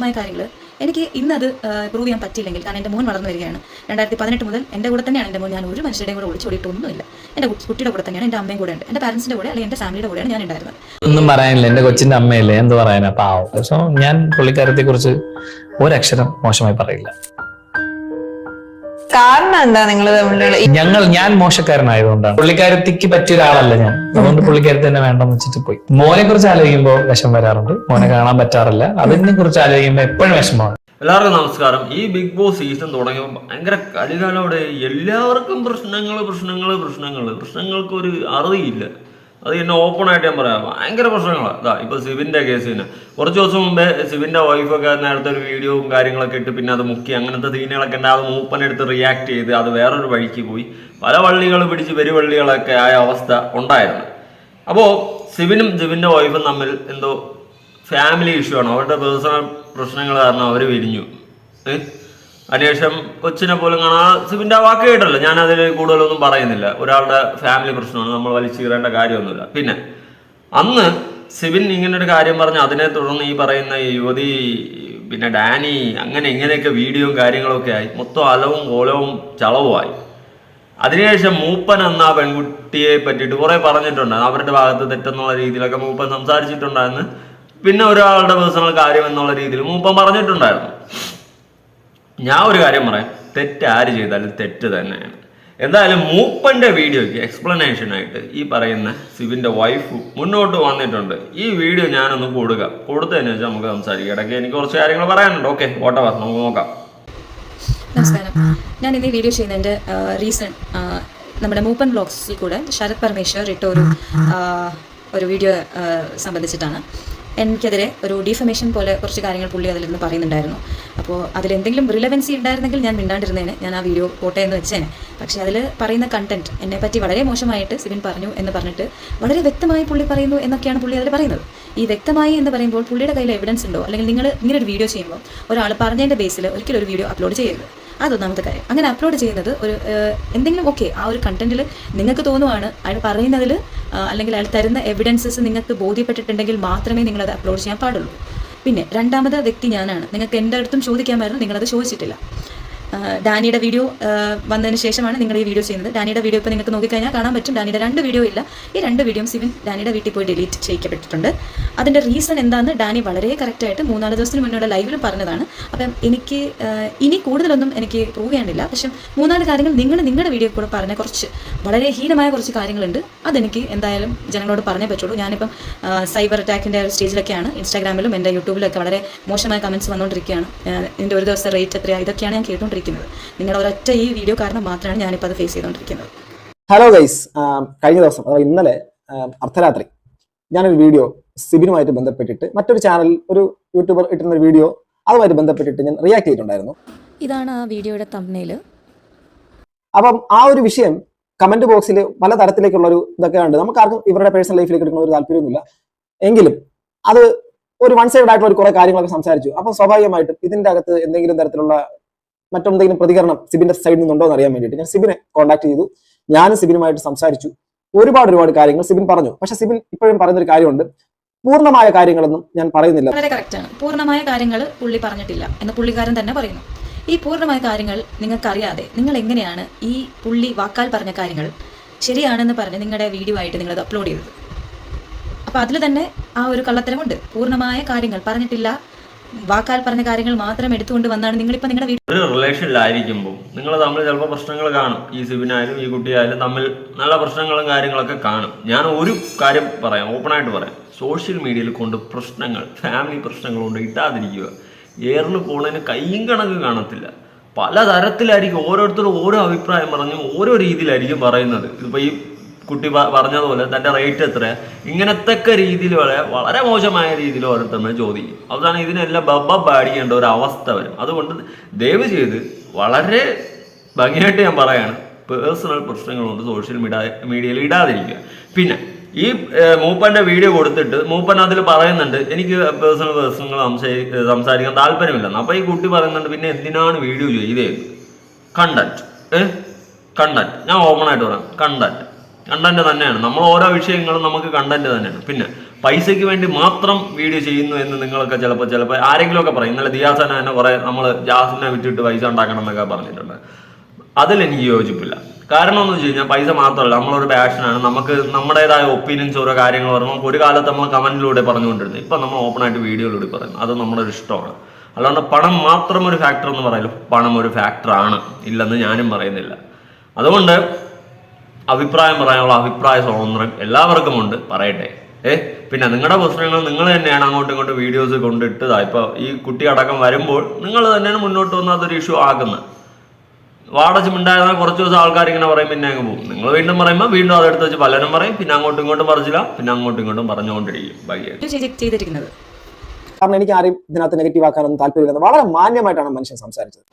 മായ കാര്യങ്ങൾ എനിക്ക് ഇന്നത് പ്രൂവ് ചെയ്യാൻ പറ്റിയില്ലെങ്കിൽ കാരണം എന്റെ മോൻ വളർന്നു വരികയാണ്. രണ്ടായിരത്തി പതിനെട്ട് മുതൽ എന്റെ കൂടെ തന്നെയാണ് എന്റെ മോൻ. ഞാൻ ഒരു മനുഷ്യരുടെയും കൂടെ ഒളിച്ചോടിയിട്ടൊന്നുമില്ല എന്റെ കു- കുട്ടിയുടെ കൂടെ തന്നെയാണ് എന്റെ അമ്മയും കൂടെ ഉണ്ട് എന്റെ പാരൻസിന്റെ കൂടെ അല്ലെങ്കിൽ എന്റെ ഫാമിലിയുടെ കൂടെയാണ് ഞാൻ ഉണ്ടായിരുന്നത്. ഒന്നും പറയാനില്ല. എന്റെ കൊച്ചിന്റെ അമ്മയല്ലേ? എന്ത് പറയാനാ? പാവം. സോ ഞാൻ പുള്ളിക്കാരത്തെ കുറിച്ച് ഒരക്ഷരം മോശമായി പറയില്ല. കാരണം എന്താ നിങ്ങൾ തമ്മിലുള്ള ഈ- ഞങ്ങൾ ഞാൻ മോശക്കാരനായതുകൊണ്ടാണ്. പുള്ളിക്കാരത്തിക്ക് പറ്റിയ ഒരാളല്ല ഞാൻ. അതുകൊണ്ട് പുള്ളിക്കാരത്തി തന്നെ വേണ്ടെന്ന് വെച്ചിട്ട് പോയി. മോനെ കുറിച്ച് ആലോചിക്കുമ്പോൾ വിഷം വരാറുണ്ട്. മോനെ കാണാൻ പറ്റാറില്ല. അതിനെ കുറിച്ച് ആലോചിക്കുമ്പോൾ എപ്പോഴും വിഷമമാണ്. എല്ലാവർക്കും നമസ്കാരം. ഈ ബിഗ് ബോസ് സീസൺ തുടങ്ങിയപ്പോൾ ഭയങ്കര കലികാലോടെ എല്ലാവർക്കും പ്രശ്നങ്ങൾ പ്രശ്നങ്ങൾ പ്രശ്നങ്ങൾ പ്രശ്നങ്ങൾക്ക് ഒരു അറുതിയില്ല അത് എന്നെ ഓപ്പൺ ആയിട്ട് ഞാൻ പറയാം. ഭയങ്കര പ്രശ്നങ്ങളാണ് ഇതാ ഇപ്പൊ സിവിന്റെ കേസ് തന്നെ കുറച്ച് ദിവസം മുമ്പേ സിവിന്റെ വൈഫൊക്കെ നേരത്തെ ഒരു വീഡിയോയും കാര്യങ്ങളൊക്കെ ഇട്ട് പിന്നെ അത് മുക്കി. അങ്ങനത്തെ സീനുകളൊക്കെ ഉണ്ട് അത് മൂപ്പനെടുത്ത് റിയാക്ട് ചെയ്ത് അത് വേറൊരു വഴിക്ക് പോയി. പല വള്ളികൾ പിടിച്ച് പെരുവള്ളികളൊക്കെ ആയ അവസ്ഥ ഉണ്ടായിരുന്നു. അപ്പോൾ സിവിനും സിവിന്റെ വൈഫും തമ്മിൽ എന്തോ ഫാമിലി ഇഷ്യൂ ആണ്. അവരുടെ പേഴ്സണൽ പ്രശ്നങ്ങൾ കാരണം അവർ വിരിഞ്ഞു. ഏ? അതിനുശേഷം കൊച്ചിനെ പോലും കാണാൻ സിബിന്റെ വാക്ക് കേട്ടല്ലോ ഞാൻ അതിൽ കൂടുതലൊന്നും പറയുന്നില്ല. ഒരാളുടെ ഫാമിലി പ്രശ്നമാണ്. നമ്മൾ വലിച്ചു കീറേണ്ട കാര്യമൊന്നുമില്ല. പിന്നെ അന്ന് സിബിൻ ഇങ്ങനൊരു കാര്യം പറഞ്ഞ് അതിനെ തുടർന്ന് ഈ പറയുന്ന യുവതി പിന്നെ ഡാനി അങ്ങനെ ഇങ്ങനെയൊക്കെ വീഡിയോയും കാര്യങ്ങളൊക്കെ ആയി. മൊത്തം അലവും കോലവും ചളവുമായി അതിനുശേഷം മൂപ്പൻ എന്ന ആ പെൺകുട്ടിയെ പറ്റിയിട്ട് കുറെ പറഞ്ഞിട്ടുണ്ട്. അവരുടെ ഭാഗത്ത് തെറ്റെന്നുള്ള രീതിയിലൊക്കെ മൂപ്പൻ സംസാരിച്ചിട്ടുണ്ടായിരുന്നു. പിന്നെ ഒരാളുടെ പേഴ്സണൽ കാര്യം എന്നുള്ള രീതിയിൽ മൂപ്പൻ പറഞ്ഞിട്ടുണ്ടായിരുന്നു. ഞാൻ ഒരു കാര്യം പറയാം. തെറ്റ് ആര് ചെയ്താലും തെറ്റ് തന്നെയാണ്. എന്തായാലും മൂപ്പന്റെ വീഡിയോയ്ക്ക് എക്സ്പ്ലനേഷൻ ആയിട്ട് ഈ പറയുന്ന സിവിന്റെ വൈഫ് മുന്നോട്ട് വന്നിട്ടുണ്ട്. ഈ വീഡിയോ ഞാനൊന്ന് കൊടുക്കാം. കൊടുത്തതിന് വെച്ചാൽ നമുക്ക് സംസാരിക്കാം. ഇടയ്ക്ക് എനിക്ക് കുറച്ച് കാര്യങ്ങൾ പറയാനുണ്ട്. ഓക്കെ ഓട്ടവാ നമുക്ക് നോക്കാം. നമസ്കാരം. ഞാൻ ഇന്ന് ഈ വീഡിയോ ചെയ്യുന്നതിന്റെ റീസൺ നമ്മുടെ മൂപ്പൻ ബ്ലോഗ്സിൽ കൂടെ ശരത് പരമേശ്വർ ഇട്ട ഒരു ഒരു വീഡിയോ സംബന്ധിച്ചിട്ടാണ്. എനിക്കെതിരെ ഒരു ഡിഫമേഷൻ പോലെ കുറച്ച് കാര്യങ്ങൾ പുള്ളി അതിൽ നിന്ന് പറയുന്നുണ്ടായിരുന്നു. അപ്പോൾ അതിലെന്തെങ്കിലും റിലവൻസി ഉണ്ടായിരുന്നെങ്കിൽ ഞാൻ മിണ്ടാണ്ടിരുന്നേനെ. ഞാൻ ആ വീഡിയോ പോട്ടെ എന്ന് വെച്ചേനെ. പക്ഷേ അതിൽ പറയുന്ന കണ്ടന്റ് എന്നെ പറ്റി വളരെ മോശമായിട്ട് സിബിൻ പറഞ്ഞു എന്ന് പറഞ്ഞിട്ട് വളരെ വ്യക്തമായി പുള്ളി പറയുന്നു എന്നൊക്കെയാണ് പുള്ളി അതിൽ പറയുന്നത്. ഈ വ്യക്തമായി എന്ന് പറയുമ്പോൾ പുള്ളിയുടെ കയ്യിൽ എവിഡൻസ് ഉണ്ടോ? അല്ലെങ്കിൽ നിങ്ങൾ ഇങ്ങനെ ഒരു വീഡിയോ ചെയ്യുമ്പോൾ ഒരാൾ പറഞ്ഞതിന്റെ ബേസിൽ ഒരിക്കലും ഒരു വീഡിയോ അപ്ലോഡ് ചെയ്യരുത്. അതൊന്നാമത്തെ കാര്യം. അങ്ങനെ അപ്ലോഡ് ചെയ്യുന്നത് ഒരു എന്തെങ്കിലും ഓക്കെ ആ ഒരു കണ്ടന്റിൽ നിങ്ങൾക്ക് തോന്നുവാണ് അയാൾ പറയുന്നതിൽ അല്ലെങ്കിൽ അയാൾ തരുന്ന എവിഡൻസസ് നിങ്ങൾക്ക് ബോധ്യപ്പെട്ടിട്ടുണ്ടെങ്കിൽ മാത്രമേ നിങ്ങളത് അപ്ലോഡ് ചെയ്യാൻ പാടുള്ളൂ. പിന്നെ രണ്ടാമത് വ്യക്തി ഞാനാണ്. നിങ്ങൾക്ക് എന്റെ അടുത്തും ചോദിക്കാമായിരുന്നു നിങ്ങളത് ചോദിച്ചിട്ടില്ല. ഡാനിയുടെ വീഡിയോ വന്നതിന് ശേഷമാണ് നിങ്ങൾ ഈ വീഡിയോ ചെയ്യുന്നത്. ഡാനിയുടെ വീഡിയോ ഇപ്പോൾ നിങ്ങൾക്ക് നോക്കിക്കഴിഞ്ഞാൽ കാണാൻ പറ്റും. ഡാനിയുടെ രണ്ട് വീഡിയോ ഇല്ല. ഈ രണ്ട് വീഡിയോയും സിവിൻ ഡാനിയുടെ വീട്ടിൽ പോയി ഡിലീറ്റ് ചെയ്യിക്കപ്പെട്ടിട്ടുണ്ട്. അതിന്റെ റീസൺ എന്താണെന്ന് ഡാനി വളരെ കറക്റ്റായിട്ട് മൂന്നാൽ ദിവസത്തിന് മുന്നേ ലൈവിലും പറഞ്ഞതാണ്. അപ്പം എനിക്ക് ഇനി കൂടുതലൊന്നും എനിക്ക് പ്രൂവ് ചെയ്യാനില്ല. പക്ഷേ മൂന്നാൽ കാര്യങ്ങൾ നിങ്ങൾ നിങ്ങളുടെ വീഡിയോ കൂടെ പറഞ്ഞ കുറച്ച് വളരെ ഹീനമായ കുറച്ച് കാര്യങ്ങളുണ്ട്. അതെനിക്ക് എന്തായാലും ജനങ്ങളോട് പറഞ്ഞേ പറ്റുള്ളൂ. ഞാനിപ്പം സൈബർ അറ്റാക്കിന്റെ സ്റ്റേജിലൊക്കെയാണ് ഇൻസ്റ്റാഗ്രാമിലും എന്റെ യൂട്യൂബിലൊക്കെ വളരെ മോശമായ കമന്റ്സ് വന്നുകൊണ്ടിരിക്കുകയാണ് എന്റെ ഒരു ദിവസം റേറ്റ് എത്രയാണ് ഇതൊക്കെയാണ് ഞാൻ കേട്ടുകൊണ്ടിരിക്കുന്നത് നിങ്ങളുടെ ഒരൊറ്റ ഈ വീഡിയോ കാരണം മാത്രമാണ് ഞാനിപ്പോൾ അത് ഫേസ് ചെയ്തുകൊണ്ടിരിക്കുന്നത് ഹലോ ഗൈസ് കഴിഞ്ഞ ദിവസം അഥവാ ഇന്നലെ അർദ്ധരാത്രി ഞാനൊരു വീഡിയോ സിബിനുമായിട്ട് ബന്ധപ്പെട്ടിട്ട് മറ്റൊരു ചാനൽ ഒരു യൂട്യൂബർ ഇട്ടുന്ന ഒരു വീഡിയോ അതുമായിട്ട് ബന്ധപ്പെട്ടിട്ട് ഞാൻ റിയാക്ട് ചെയ്തിട്ടുണ്ടായിരുന്നു. ഇതാണ് ആ വീഡിയോയുടെ തമ്മിൽ അപ്പം ആ ഒരു വിഷയം കമന്റ് ബോക്സിൽ പല തരത്തിലേക്കുള്ള ഒരു ഇതൊക്കെ ഉണ്ട് നമുക്ക് ആർക്കും ഇവരുടെ പേഴ്സണൽ ലൈഫിലേക്ക് എടുക്കുന്ന ഒരു താല്പര്യമൊന്നുമില്ല. എങ്കിലും അത് ഒരു വൺ സൈഡ് ആയിട്ടുള്ള ഒരു കുറെ കാര്യങ്ങളൊക്കെ സംസാരിച്ചു. അപ്പം സ്വാഭാവികമായിട്ടും ഇതിന്റെ അകത്ത് എന്തെങ്കിലും തരത്തിലുള്ള മറ്റെന്തെങ്കിലും പ്രതികരണം സിബിന്റെ സൈഡിൽ നിന്നുണ്ടോ എന്ന് അറിയാൻ വേണ്ടിയിട്ട് ഞാൻ സിബിനെ കോൺടാക്ട് ചെയ്തു. ഞാനും സിബിനുമായിട്ട് സംസാരിച്ചു. ഒരുപാട് ഒരുപാട് കാര്യങ്ങൾ സിബിൻ പറഞ്ഞു. പക്ഷെ സിബിൻ ഇപ്പോഴും പറയുന്ന ഒരു കാര്യമുണ്ട്. പൂർണമായ കാര്യങ്ങളൊന്നും ഞാൻ പറയുന്നില്ല. വളരെ കറക്റ്റാണ് പൂർണമായ കാര്യങ്ങൾ പുള്ളി പറഞ്ഞിട്ടില്ല എന്ന് പുള്ളിക്കാരൻ തന്നെ പറയുന്നു. ഈ പൂർണമായ കാര്യങ്ങൾ നിങ്ങൾക്ക് നിങ്ങൾക്കറിയാതെ നിങ്ങൾ എങ്ങനെയാണ് ഈ പുള്ളി വാക്കാൽ പറഞ്ഞ കാര്യങ്ങൾ ശരിയാണെന്ന് പറഞ്ഞ് നിങ്ങളുടെ വീഡിയോ ആയിട്ട് നിങ്ങളത് അപ്ലോഡ് ചെയ്തത്? അപ്പോൾ അതിൽ തന്നെ ആ ഒരു കള്ളത്തരമുണ്ട്. പൂർണമായ കാര്യങ്ങൾ പറഞ്ഞിട്ടില്ല വാക്കാൽ പറഞ്ഞ കാര്യങ്ങൾ മാത്രം എടുത്തുകൊണ്ട് വന്നാണ് നിങ്ങളിപ്പോൾ നിങ്ങളുടെ വീട്ടിൽ ഒരു റിലേഷനിലായിരിക്കുമ്പോൾ നിങ്ങൾ തമ്മിൽ ചിലപ്പോൾ പ്രശ്നങ്ങൾ കാണും. ഈ സിബിനായാലും ഈ കുട്ടിയായാലും തമ്മിൽ നല്ല പ്രശ്നങ്ങളും കാര്യങ്ങളൊക്കെ കാണും. ഞാൻ ഒരു കാര്യം പറയാം ഓപ്പണായിട്ട് പറയാം. സോഷ്യൽ മീഡിയയിൽ കൊണ്ട് പ്രശ്നങ്ങൾ ഫാമിലി പ്രശ്നങ്ങൾ കൊണ്ട് ഇട്ടാതിരിക്കുക. ഏറിന് പോണതിന് കയ്യും കണക്ക് കാണത്തില്ല. പലതരത്തിലായിരിക്കും ഓരോരുത്തരും ഓരോ അഭിപ്രായം പറഞ്ഞ് ഓരോ രീതിയിലായിരിക്കും പറയുന്നത്. ഇതിപ്പോൾ ഈ കുട്ടി പറഞ്ഞതുപോലെ തന്റെ റേറ്റ് എത്ര ഇങ്ങനത്തൊക്കെ രീതിയിൽ വളരെ വളരെ മോശമായ രീതിയിൽ ഓരോരുത്തർ ചോദിക്കും അവസാനം ഇതിനെല്ലാം ബബ്ബ പാടിക്കേണ്ട ഒരു അവസ്ഥ വരും. അതുകൊണ്ട് ദയവ് ചെയ്ത് വളരെ ഭംഗിയായിട്ട് ഞാൻ പറയാണ് പേഴ്സണൽ പ്രശ്നങ്ങളുണ്ട് സോഷ്യൽ മീഡിയ മീഡിയയിൽ ഇടാതിരിക്കുക. പിന്നെ ഈ മൂപ്പന്റെ വീഡിയോ കൊടുത്തിട്ട് മൂപ്പൻ അതിൽ പറയുന്നുണ്ട് എനിക്ക് പേഴ്സണൽ പ്രശ്നങ്ങൾ സംസാരിക്കാൻ താല്പര്യമില്ലെന്ന്. അപ്പൊ ഈ കുട്ടി പറയുന്നുണ്ട് പിന്നെ എന്തിനാണ് വീഡിയോ ചെയ്തത് കണ്ടന്റ് ഏഹ് കണ്ടന്റ് ഞാൻ ഓപ്പൺ ആയിട്ട് പറയാം. കണ്ടന്റ് കണ്ടന്റ് തന്നെയാണ്. നമ്മൾ ഓരോ വിഷയങ്ങളും നമുക്ക് കണ്ടന്റ് തന്നെയാണ്. പിന്നെ പൈസയ്ക്ക് വേണ്ടി മാത്രം വീഡിയോ ചെയ്യുന്നു എന്ന് നിങ്ങളൊക്കെ ചിലപ്പോൾ ചിലപ്പോൾ ആരെങ്കിലുമൊക്കെ പറയും. ഇന്നലെ ദിയാസന തന്നെ കുറേ നമ്മൾ ജാസിനെ വിറ്റിട്ട് പൈസ ഉണ്ടാക്കണം എന്നൊക്കെ പറഞ്ഞിട്ടുണ്ട്. അതിൽ എനിക്ക് യോജിപ്പില്ല. കാരണം എന്ന് വെച്ച് കഴിഞ്ഞാൽ പൈസ മാത്രമല്ല നമ്മളൊരു പാഷനാണ് നമുക്ക് നമ്മുടേതായ ഒപ്പീനിയൻസ് ഓരോ കാര്യങ്ങൾ പറഞ്ഞു നമുക്ക് ഒരു കാലത്ത് നമ്മൾ കമന്റിലൂടെ പറഞ്ഞുകൊണ്ടിരുന്നത്. ഇപ്പം നമ്മൾ ഓപ്പൺ ആയിട്ട് വീഡിയോയിലൂടെ പറയുന്നു. അത് നമ്മുടെ ഒരു ഇഷ്ടമാണ്. അല്ലാണ്ട് പണം മാത്രം ഒരു ഫാക്ടർ എന്ന് പറയല്ലോ പണം ഒരു ഫാക്ടറാണ് ഇല്ലെന്ന് ഞാനും പറയുന്നില്ല. അതുകൊണ്ട് അഭിപ്രായം പറയാനുള്ള അഭിപ്രായ സ്വാതന്ത്ര്യം എല്ലാവർക്കും ഉണ്ട് പറയട്ടെ. ഏ? പിന്നെ നിങ്ങളുടെ പ്രശ്നങ്ങൾ നിങ്ങൾ തന്നെയാണ് അങ്ങോട്ടും ഇങ്ങോട്ടും വീഡിയോസ് കൊണ്ടിട്ടതാ. ഇപ്പൊ ഈ കുട്ടി അടക്കം വരുമ്പോൾ നിങ്ങൾ തന്നെയാണ് മുന്നോട്ട് വന്ന് അതൊരു ഇഷ്യൂ ആക്കുന്നത്. വാടച്ച് ഉണ്ടായിരുന്ന കുറച്ച് ദിവസം ആൾക്കാർ ഇങ്ങനെ പറയും പിന്നെ അങ്ങ് പോകും. നിങ്ങൾ വീണ്ടും പറയുമ്പോൾ വീണ്ടും അതെടുത്ത് വെച്ച് പലരും പറയും പിന്നെ അങ്ങോട്ടും ഇങ്ങോട്ടും പറഞ്ഞില്ല പിന്നെ അങ്ങോട്ടും ഇങ്ങോട്ടും പറഞ്ഞുകൊണ്ടിരിക്കും. ചെയ്തിരിക്കുന്നത്. കാരണം എനിക്ക് ആരെയും ഇതിനകത്ത് നെഗറ്റീവ് ആക്കാനൊന്നും താല്പര്യമില്ല വളരെ മാന്യമായിട്ടാണ് മനുഷ്യൻ സംസാരിച്ചത്.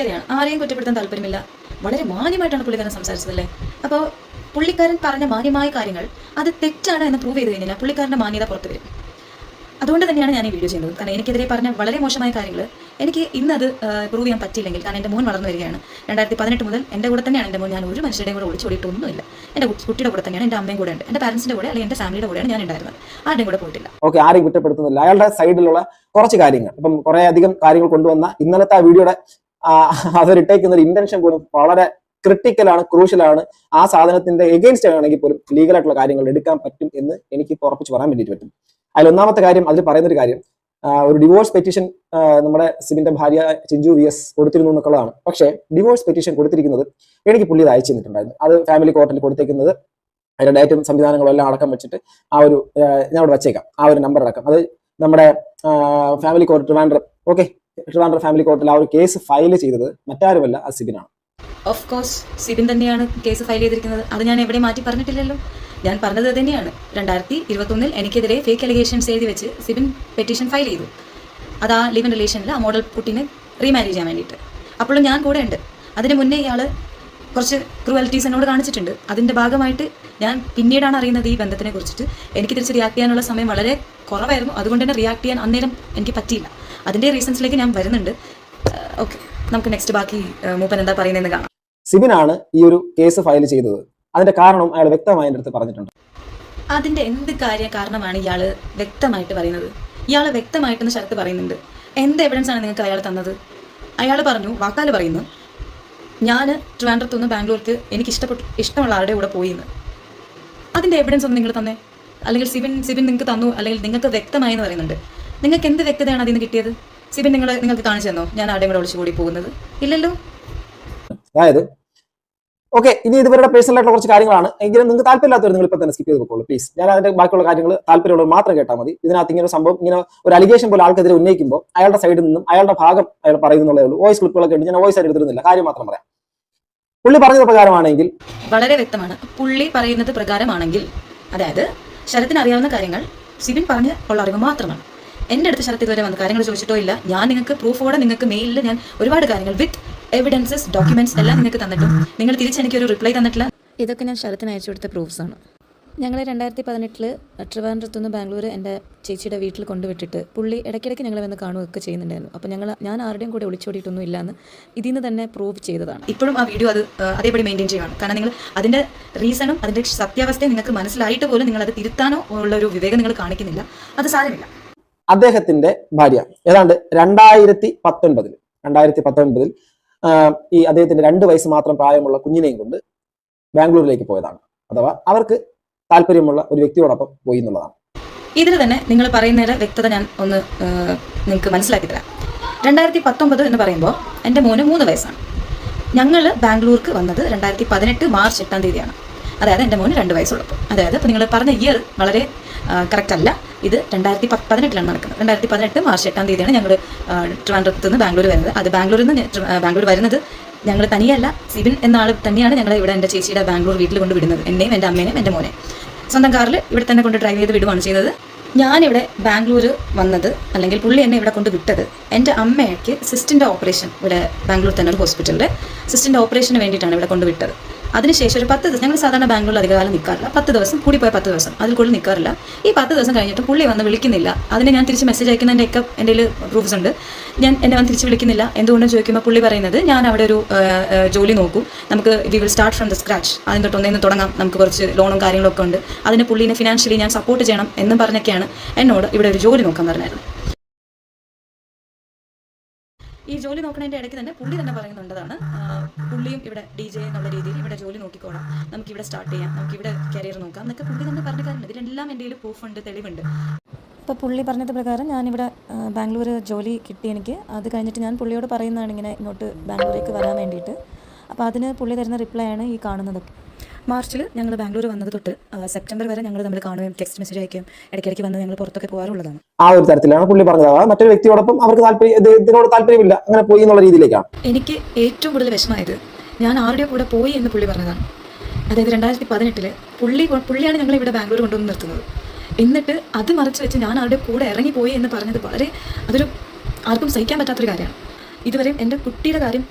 ശരിയാണ്. ആരെയും കുറ്റപ്പെടുത്താൻ താല്പര്യമില്ല. വളരെ മാന്യമായിട്ടാണ് പുള്ളിക്കാരൻ സംസാരിച്ചതല്ലേ? അപ്പോൾ പുള്ളിക്കാരൻ പറഞ്ഞ മാന്യമായ കാര്യങ്ങൾ അത് തെറ്റാണ് എന്ന് പ്രൂവ് ചെയ്ത് കഴിഞ്ഞാൽ പുള്ളിക്കാരന്റെ മാന്യത പുറത്തു വരും. അതുകൊണ്ട് തന്നെയാണ് ഞാൻ ഈ വീഡിയോ ചെയ്യുന്നത്. കാരണം എനിക്കെതിരെ പറഞ്ഞ വളരെ മോശമായ കാര്യങ്ങൾ എനിക്ക് ഇന്ന് അത് പ്രൂവ് ചെയ്യാൻ പറ്റിയില്ലെങ്കിൽ കാരണം എന്റെ മോൻ വളർന്നു വരികയാണ്. രണ്ടായിരത്തി പതിനെട്ട് മുതൽ എന്റെ കൂടെ തന്നെയാണ് എന്റെ മോൻ. ഞാൻ ഒരു മനുഷ്യരുടെയും കൂടെ ഒളിച്ചോടിയിട്ടൊന്നുമില്ല. എന്റെ കുട്ടിയുടെ കൂടെ തന്നെയാണ് എന്റെ അമ്മയും കൂടെ ഉണ്ട് എന്റെ പാരൻസിന്റെ കൂടെ അല്ലെങ്കിൽ എന്റെ ഫാമിലിയുടെ കൂടെയാണ് ഞാൻ ഉണ്ടായിരുന്നത്. ആരുടെയും കൂടെ പോയിട്ടില്ല. ഓക്കെ ആരെയും കുറ്റപ്പെടുത്തുന്നില്ല. അയാളുടെ സൈഡിലുള്ള കുറച്ച് കാര്യങ്ങൾ. ഇപ്പം കുറേ അധികം കാര്യങ്ങൾ കൊണ്ടുവന്ന ഇന്നലത്തെ ആ വീഡിയോയുടെ അതൊരു ഇട്ടേക്കുന്ന ഒരു ഇന്റൻഷൻ പോലും വളരെ ക്രിട്ടിക്കലാണ് ക്രൂഷ്യലാണ് ആ സാധനത്തിന്റെ എഗെയിൻസ്റ്റ് ആണെങ്കിൽ പോലും ലീഗൽ ആയിട്ടുള്ള കാര്യങ്ങൾ എടുക്കാൻ പറ്റും എന്ന് എനിക്ക് ഇപ്പോൾ ഉറപ്പിച്ച് പറയാൻ വേണ്ടിയിട്ട് പറ്റും. അതിൽ ഒന്നാമത്തെ കാര്യം അതിൽ പറയുന്ന ഒരു കാര്യം ഒരു ഡിവോഴ്സ് പെറ്റീഷൻ നമ്മുടെ സിബിന്റെ ഭാര്യ ചിഞ്ചു വി എസ് കൊടുത്തിരുന്നു എന്നുള്ളതാണ്. പക്ഷേ ഡിവോഴ്സ് പെറ്റീഷൻ കൊടുത്തിരിക്കുന്നത് എനിക്ക് പുള്ളി അയച്ചു തന്നിട്ടുണ്ടായിരുന്നു. അത് ഫാമിലി കോർട്ടിൽ കൊടുത്തേക്കുന്നത് അതിന്റെ ഡേറ്റും സംവിധാനങ്ങളും എല്ലാം അടക്കം വെച്ചിട്ട് ആ ഒരു ഞാൻ അവിടെ വെച്ചേക്കാം. ആ ഒരു നമ്പർ അടക്കം. അത് നമ്മുടെ family court Trivandrum. Okay Trivandrum family കോർട്ടിൽ ആ ഒരു കേസ് ഫയൽ ചെയ്തത് മറ്റാരുമല്ല അത് സിബിനാണ്. ഓഫ് കോഴ്സ് സിബിൻ തന്നെയാണ് കേസ് ഫയൽ ചെയ്തിരിക്കുന്നത്. അത് ഞാൻ എവിടെ മാറ്റി പറഞ്ഞിട്ടില്ലല്ലോ. ഞാൻ പറഞ്ഞത് തന്നെയാണ്. രണ്ടായിരത്തി ഇരുപത്തൊന്നിൽ എനിക്കെതിരെ ഫേക്ക് അലിഗേഷൻസ് എഴുതി വെച്ച് സിബിൻ പെറ്റീഷൻ ഫയൽ ചെയ്തു. അത് ആ ലിവ് ഇൻ റിലേഷനിൽ ആ മോഡൽ കുട്ടീനെ റീമാരേജ് ചെയ്യാൻ വേണ്ടിയിട്ട്. അപ്പോഴും ഞാൻ കൂടെ ഉണ്ട് അതിന് മുന്നേ ഇയാൾ കുറച്ച് ക്രൂവൽറ്റീസ് എന്നോട് കാണിച്ചിട്ടുണ്ട്. അതിന്റെ ഭാഗമായിട്ട് ഞാൻ പിന്നീടാണ് അറിയുന്നത് ഈ ബന്ധത്തിനെ കുറിച്ചിട്ട്. എനിക്ക് തിരിച്ച് റിയാക്ട് ചെയ്യാനുള്ള സമയം വളരെ കുറവായിരുന്നു. അതുകൊണ്ട് തന്നെ റിയാക്ട് ചെയ്യാൻ അന്നേരം എനിക്ക് പറ്റിയില്ല. അതിന്റെ റീസൺസിലേക്ക് ഞാൻ വരുന്നുണ്ട്. ഓക്കെ നമുക്ക് നെക്സ്റ്റ് ബാക്കി മൂപ്പൻ എന്താ പറയുന്നതെന്ന് കാണാം. സിബിനാണ് ഈ ഒരു കേസ് ഫയൽ ചെയ്തത്. അതിന്റെ കാരണം അയാൾ വ്യക്തമായി എന്റെ അടുത്ത് പറഞ്ഞിട്ടുണ്ട്. അതിന്റെ എന്ത് കാര്യ കാരണമാണ് ഇയാൾ വ്യക്തമായിട്ട് പറയുന്നത്? ഇയാൾ വ്യക്തമായിട്ടെന്ന് ശരത്ത് പറയുന്നുണ്ട്. എന്ത് എവിഡൻസ് ആണ് നിങ്ങൾക്ക് അയാൾ തന്നത്? അയാൾ പറഞ്ഞു വാക്കാൽ പറയുന്നു ഞാൻ ട്രിവാൻഡ്രത്തുനിന്ന് ബാംഗ്ലൂർക്ക് എനിക്ക് ഇഷ്ടപ്പെട്ടു ഇഷ്ടമുള്ള ആളുടെ കൂടെ പോയിന്ന്. അതിന്റെ എവിഡൻസ് ഒന്ന് നിങ്ങൾ തന്നെ. അല്ലെങ്കിൽ സിബിൻ സിബിൻ നിങ്ങൾക്ക് തന്നു അല്ലെങ്കിൽ നിങ്ങൾക്ക് വ്യക്തമായി എന്ന് പറയുന്നുണ്ട്. നിങ്ങൾക്ക് എന്ത് വ്യക്തതയാണ് അതിൽ നിന്ന് കിട്ടിയത്? സിബിൻ നിങ്ങൾ നിങ്ങൾക്ക് കാണിച്ചു തന്നോ? ഞാൻ ആരുടെയും കൂടെ ഒളിച്ചു കൂടി പോകുന്നത്. ഇല്ലല്ലോ? അതായത് ഓക്കെ ഇനി ഇതുവരുടെ പേഴ്സണൽ ആയിട്ടുള്ള കുറച്ച് കാര്യങ്ങളാണ്. എങ്കിലും നിങ്ങൾക്ക് താല്പര്യമില്ലാത്തവർ നിങ്ങൾ ഇപ്പോൾ തന്നെ സ്കിപ്പ് ചെയ്ത് പോകോളൂ പ്ലീസ് ഞാൻ അതിന്റെ ബാക്കിയുള്ള കാര്യങ്ങൾ താല്പര്യമുള്ളവർ മാത്രം കേട്ടാൽ മതി. ഇതിനകത്ത് ഇങ്ങനെ സംഭവം ഇങ്ങനെ ഒരു അലിഗേഷൻ പോലെ ആൾക്കെതിരെ ഉന്നയിക്കുമ്പോൾ അയാളുടെ സൈഡിൽ നിന്നും അയാളുടെ ഭാഗം അയാൾ പറയുന്നുള്ളേ വോയിസ് ക്ലിപ്പുകളൊക്കെ ഉണ്ട്. ഞാൻ വോയിസ് ആയിട്ട് എടുത്തിരുന്നില്ല. കാര്യം മാത്രം പറയാം. പുള്ളി പറഞ്ഞത് പ്രകാരമാണെങ്കിൽ വളരെ വ്യക്തമാണ്. പുള്ളി പറയുന്നത് പ്രകാരമാണെങ്കിൽ അതായത് ശരത്തിന് അറിയാവുന്ന കാര്യങ്ങൾ സിബിൻ പറഞ്ഞ ഉള്ള അറിവ് മാത്രമാണ്. എന്റെ അടുത്ത് ശരത്ത് ഇതുവരെ വന്ന കാര്യങ്ങൾ ചോദിച്ചിട്ടോ ഇല്ല. ഞാൻ നിങ്ങൾക്ക് പ്രൂഫോടെ നിങ്ങൾക്ക് മെയിലിൽ ഞാൻ ഒരുപാട് കാര്യങ്ങൾ വിത്ത് എവിഡൻസസ് ഡോക്യുമെന്റ്സ് എല്ലാം നിങ്ങൾക്ക് തന്നിട്ടും. നിങ്ങൾ തിരിച്ച് എനിക്ക് ഒരു റിപ്ലൈ തന്നിട്ടില്ല. ഇതൊക്കെ ഞാൻ ശരത്തിന് അയച്ചു കൊടുത്ത പ്രൂഫ്സ് ആണ്. ഞങ്ങൾ രണ്ടായിരത്തി പതിനെട്ടിൽ ട്രിവാൻഡ്രത്തു നിന്ന് ബാംഗ്ലൂർ എന്റെ ചേച്ചിയുടെ വീട്ടിൽ കൊണ്ടുവിട്ടിട്ട് പുള്ളി ഇടയ്ക്കിടയ്ക്ക് ഞങ്ങളെ വന്ന് കാണുകയൊക്കെ ചെയ്യുന്നുണ്ടായിരുന്നു. അപ്പോൾ ഞങ്ങൾ ഞാൻ ആരുടെയും കൂടെ ഒളിച്ചോടിയിട്ടൊന്നും ഇല്ലാന്ന് ഇതിൽ നിന്ന് തന്നെ പ്രൂവ് ചെയ്തതാണ്. ഇപ്പോഴും ആ വീഡിയോ അത് അതേപടി മെയിന്റെയിൻ ചെയ്യുകയാണ്. കാരണം നിങ്ങൾ അതിന്റെ റീസണും അതിന്റെ സത്യാവസ്ഥയും നിങ്ങൾക്ക് മനസ്സിലായിട്ട് പോലും നിങ്ങൾ അത് തിരുത്താനോ ഉള്ള ഒരു വിവേകം നിങ്ങൾ കാണിക്കുന്നില്ല. അത് സാരമില്ല. അദ്ദേഹത്തിന്റെ ഭാര്യ. ഏതാണ്ട് രണ്ടായിരത്തി പത്തൊൻപതിൽ രണ്ടായിരത്തി പത്തൊൻപതിൽ ഈ അദ്ദേഹത്തിന്റെ രണ്ട് വയസ്സ് മാത്രം പ്രായമുള്ള കുഞ്ഞിനെയും കൊണ്ട് ബാംഗ്ലൂരിലേക്ക് പോയതാണ്. അഥവാ അവർക്ക് താല്പര്യമുള്ള ഒരു വ്യക്തിയോടൊപ്പം പോയി എന്നുള്ളതാണ്. ഇതിൽ തന്നെ നിങ്ങൾ പറയുന്നതിന്റെ വ്യക്തത ഞാൻ ഒന്ന് നിങ്ങൾക്ക് മനസ്സിലാക്കി തരാം. രണ്ടായിരത്തി പത്തൊമ്പത് എന്ന് പറയുമ്പോൾ എന്റെ മോന് മൂന്ന് വയസ്സാണ്. ഞങ്ങൾ ബാംഗ്ലൂർക്ക് വന്നത് രണ്ടായിരത്തി പതിനെട്ട് മാർച്ച് എട്ടാം തീയതിയാണ്. അതായത് എന്റെ മോന് രണ്ട് വയസ്സുള്ളപ്പോൾ. അതായത് ഇപ്പോൾ നിങ്ങൾ പറഞ്ഞ ഇയർ വളരെ കറക്റ്റ് അല്ല. ഇത് രണ്ടായിരത്തി പതിനെട്ടിലാണ് നടക്കുന്നത്. രണ്ടായിരത്തി പതിനെട്ട് മാർച്ച് എട്ടാം തീയതിയാണ് ഞങ്ങൾ ട്രിവാൻഡ്രത്ത് നിന്ന് ബാംഗ്ലൂർ വരുന്നത്. അത് ബാംഗ്ലൂരിൽ നിന്ന് ബാംഗ്ലൂർ വരുന്നത് ഞങ്ങൾ തനിയല്ല സിബിൻ എന്ന ആൾ തന്നെയാണ് ഞങ്ങളെ ഇവിടെ എന്റെ ചേച്ചിയുടെ ബാംഗ്ലൂർ വീട്ടിൽ കൊണ്ട് വിടുന്നത്. എന്നെയും എന്റെ അമ്മേനെയും എന്റെ മോനെ സ്വന്തം കാറിൽ ഇവിടെ തന്നെ കൊണ്ട് ഡ്രൈവ് ചെയ്ത് വിടുവാണ് ചെയ്തത്. ഞാനിവിടെ ബാംഗ്ലൂർ വന്നത് അല്ലെങ്കിൽ പുള്ളി എന്നെ ഇവിടെ കൊണ്ട് വിട്ടത്. എന്റെ അമ്മയ്ക്ക് സിസ്റ്റിന്റെ ഓപ്പറേഷൻ ഇവിടെ ബാംഗ്ലൂർ തന്നെ ഒരു ഹോസ്പിറ്റലിൽ സിസ്റ്റിന്റെ ഓപ്പറേഷന് വേണ്ടിയിട്ടാണ് ഇവിടെ കൊണ്ട് വിട്ടത്. അതിനുശേഷം ഒരു പത്ത് ദിവസം ഞങ്ങൾ സാധാരണ ബാംഗ്ലൂരിൽ അധികകാലം നിൽക്കാറില്ല പത്ത് ദിവസം കൂടി പോയ പത്ത് ദിവസം അതിൽ കൂടുതൽ നിൽക്കാറില്ല ഈ പത്ത് ദിവസം കഴിഞ്ഞിട്ട് പുള്ളി വന്ന് വിളിക്കുന്നില്ല. അതിന് ഞാൻ തിരിച്ച് മെസ്സേജ് അയക്കുന്നതിന്റെ ഒക്കെ എന്റെ പ്രൂഫ്സ് ഉണ്ട്. ഞാൻ എന്നെ വന്ന് തിരിച്ച് വിളിക്കുന്നില്ല. എന്തുകൊണ്ടെന്ന് ചോദിക്കുമ്പോൾ പുള്ളി പറയുന്നത് ഞാൻ അവിടെ ഒരു ജോലി നോക്കും. നമുക്ക് we will start from the scratch അതിന് തൊട്ടൊന്നേ നിന്ന് തുടങ്ങാം. നമുക്ക് കുറച്ച് ലോണും കാര്യങ്ങളൊക്കെ ഉണ്ട്. അതിന് പുള്ളിനെ ഫിനാൻഷ്യലി ഞാൻ സപ്പോർട്ട് ചെയ്യണം എന്നും പറഞ്ഞൊക്കെയാണ് എന്നോട് ഇവിടെ ഒരു ജോലി നോക്കാൻ പറഞ്ഞായിരുന്നു. ഈ ജോലി നോക്കുന്നതിന്റെ ഇടയ്ക്ക് തന്നെ പുള്ളി തന്നെ പറയുന്നുണ്ടതാണ്. പുള്ളിയും ഇവിടെ ഡി ജെ എന്നുള്ള രീതിയിൽ ഇവിടെ ജോലി നോക്കിക്കോളാം. നമുക്ക് ഇവിടെ സ്റ്റാർട്ട് ചെയ്യാം. നമുക്ക് ഇവിടെ കരിയർ നോക്കാം എന്നൊക്കെ പുള്ളി തന്നെ പറഞ്ഞ കാര്യമുണ്ട് ഇതിലെല്ലാം എന്റെ കയ്യിൽ പ്രൂഫ് ഉണ്ട് തെളിവുണ്ട്. അപ്പോൾ പുള്ളി പറഞ്ഞത് പ്രകാരം ഞാനിവിടെ ബാംഗ്ലൂർ ജോലി കിട്ടി എനിക്ക്. അത് കഴിഞ്ഞിട്ട് ഞാൻ പുള്ളിയോട് പറയുന്നതാണ് ഇങ്ങനെ ഇങ്ങോട്ട് ബാംഗ്ലൂരേക്ക് വരാൻ വേണ്ടിയിട്ട്. അപ്പോൾ അതിന് പുള്ളി തരുന്ന റിപ്ലൈ ആണ് ഈ കാണുന്നത്. മാർച്ചിൽ ഞങ്ങൾ ബാംഗ്ലൂർ വന്നത് തൊട്ട് സെപ്റ്റംബർ വരെ ഞങ്ങൾ തമ്മിൽ കാണുകയും ടെക്സ്റ്റ് മെസ്സേജ് അയക്കുകയും ഇടയ്ക്കിടയ്ക്ക് വന്ന് ഞങ്ങൾ പുറത്തൊക്കെ പോകാറുള്ളതാണ്. ആ ഒരു തരത്തിലാണ് പുള്ളി പറഞ്ഞത് മറ്റൊരു വ്യക്തിയോടൊപ്പം അവർക്ക് താല്പര്യം ഇതിനോട് താല്പര്യമില്ല അങ്ങനെ പോയി എന്നുള്ള രീതിയിലേക്കാണ് എനിക്ക് ഏറ്റവും കൂടുതൽ വിഷമമായത് ഞാൻ ആരുടെ കൂടെ പോയി എന്ന് പുള്ളി പറഞ്ഞതാണ്. അതായത് രണ്ടായിരത്തി പതിനെട്ടിൽ പുള്ളി പുള്ളിയാണ് ഞങ്ങൾ ഇവിടെ ബാംഗ്ലൂർ കൊണ്ടുവന്ന് നിർത്തുന്നത്. എന്നിട്ട് അത് മറച്ചു വെച്ച് ഞാൻ ആരുടെ കൂടെ ഇറങ്ങിപ്പോയി എന്ന് പറഞ്ഞത് വളരെ അതൊരു ആർക്കും സഹിക്കാൻ പറ്റാത്തൊരു കാര്യമാണ്. ഇതുവരെയും എന്റെ കുട്ടിയുടെ കാര്യം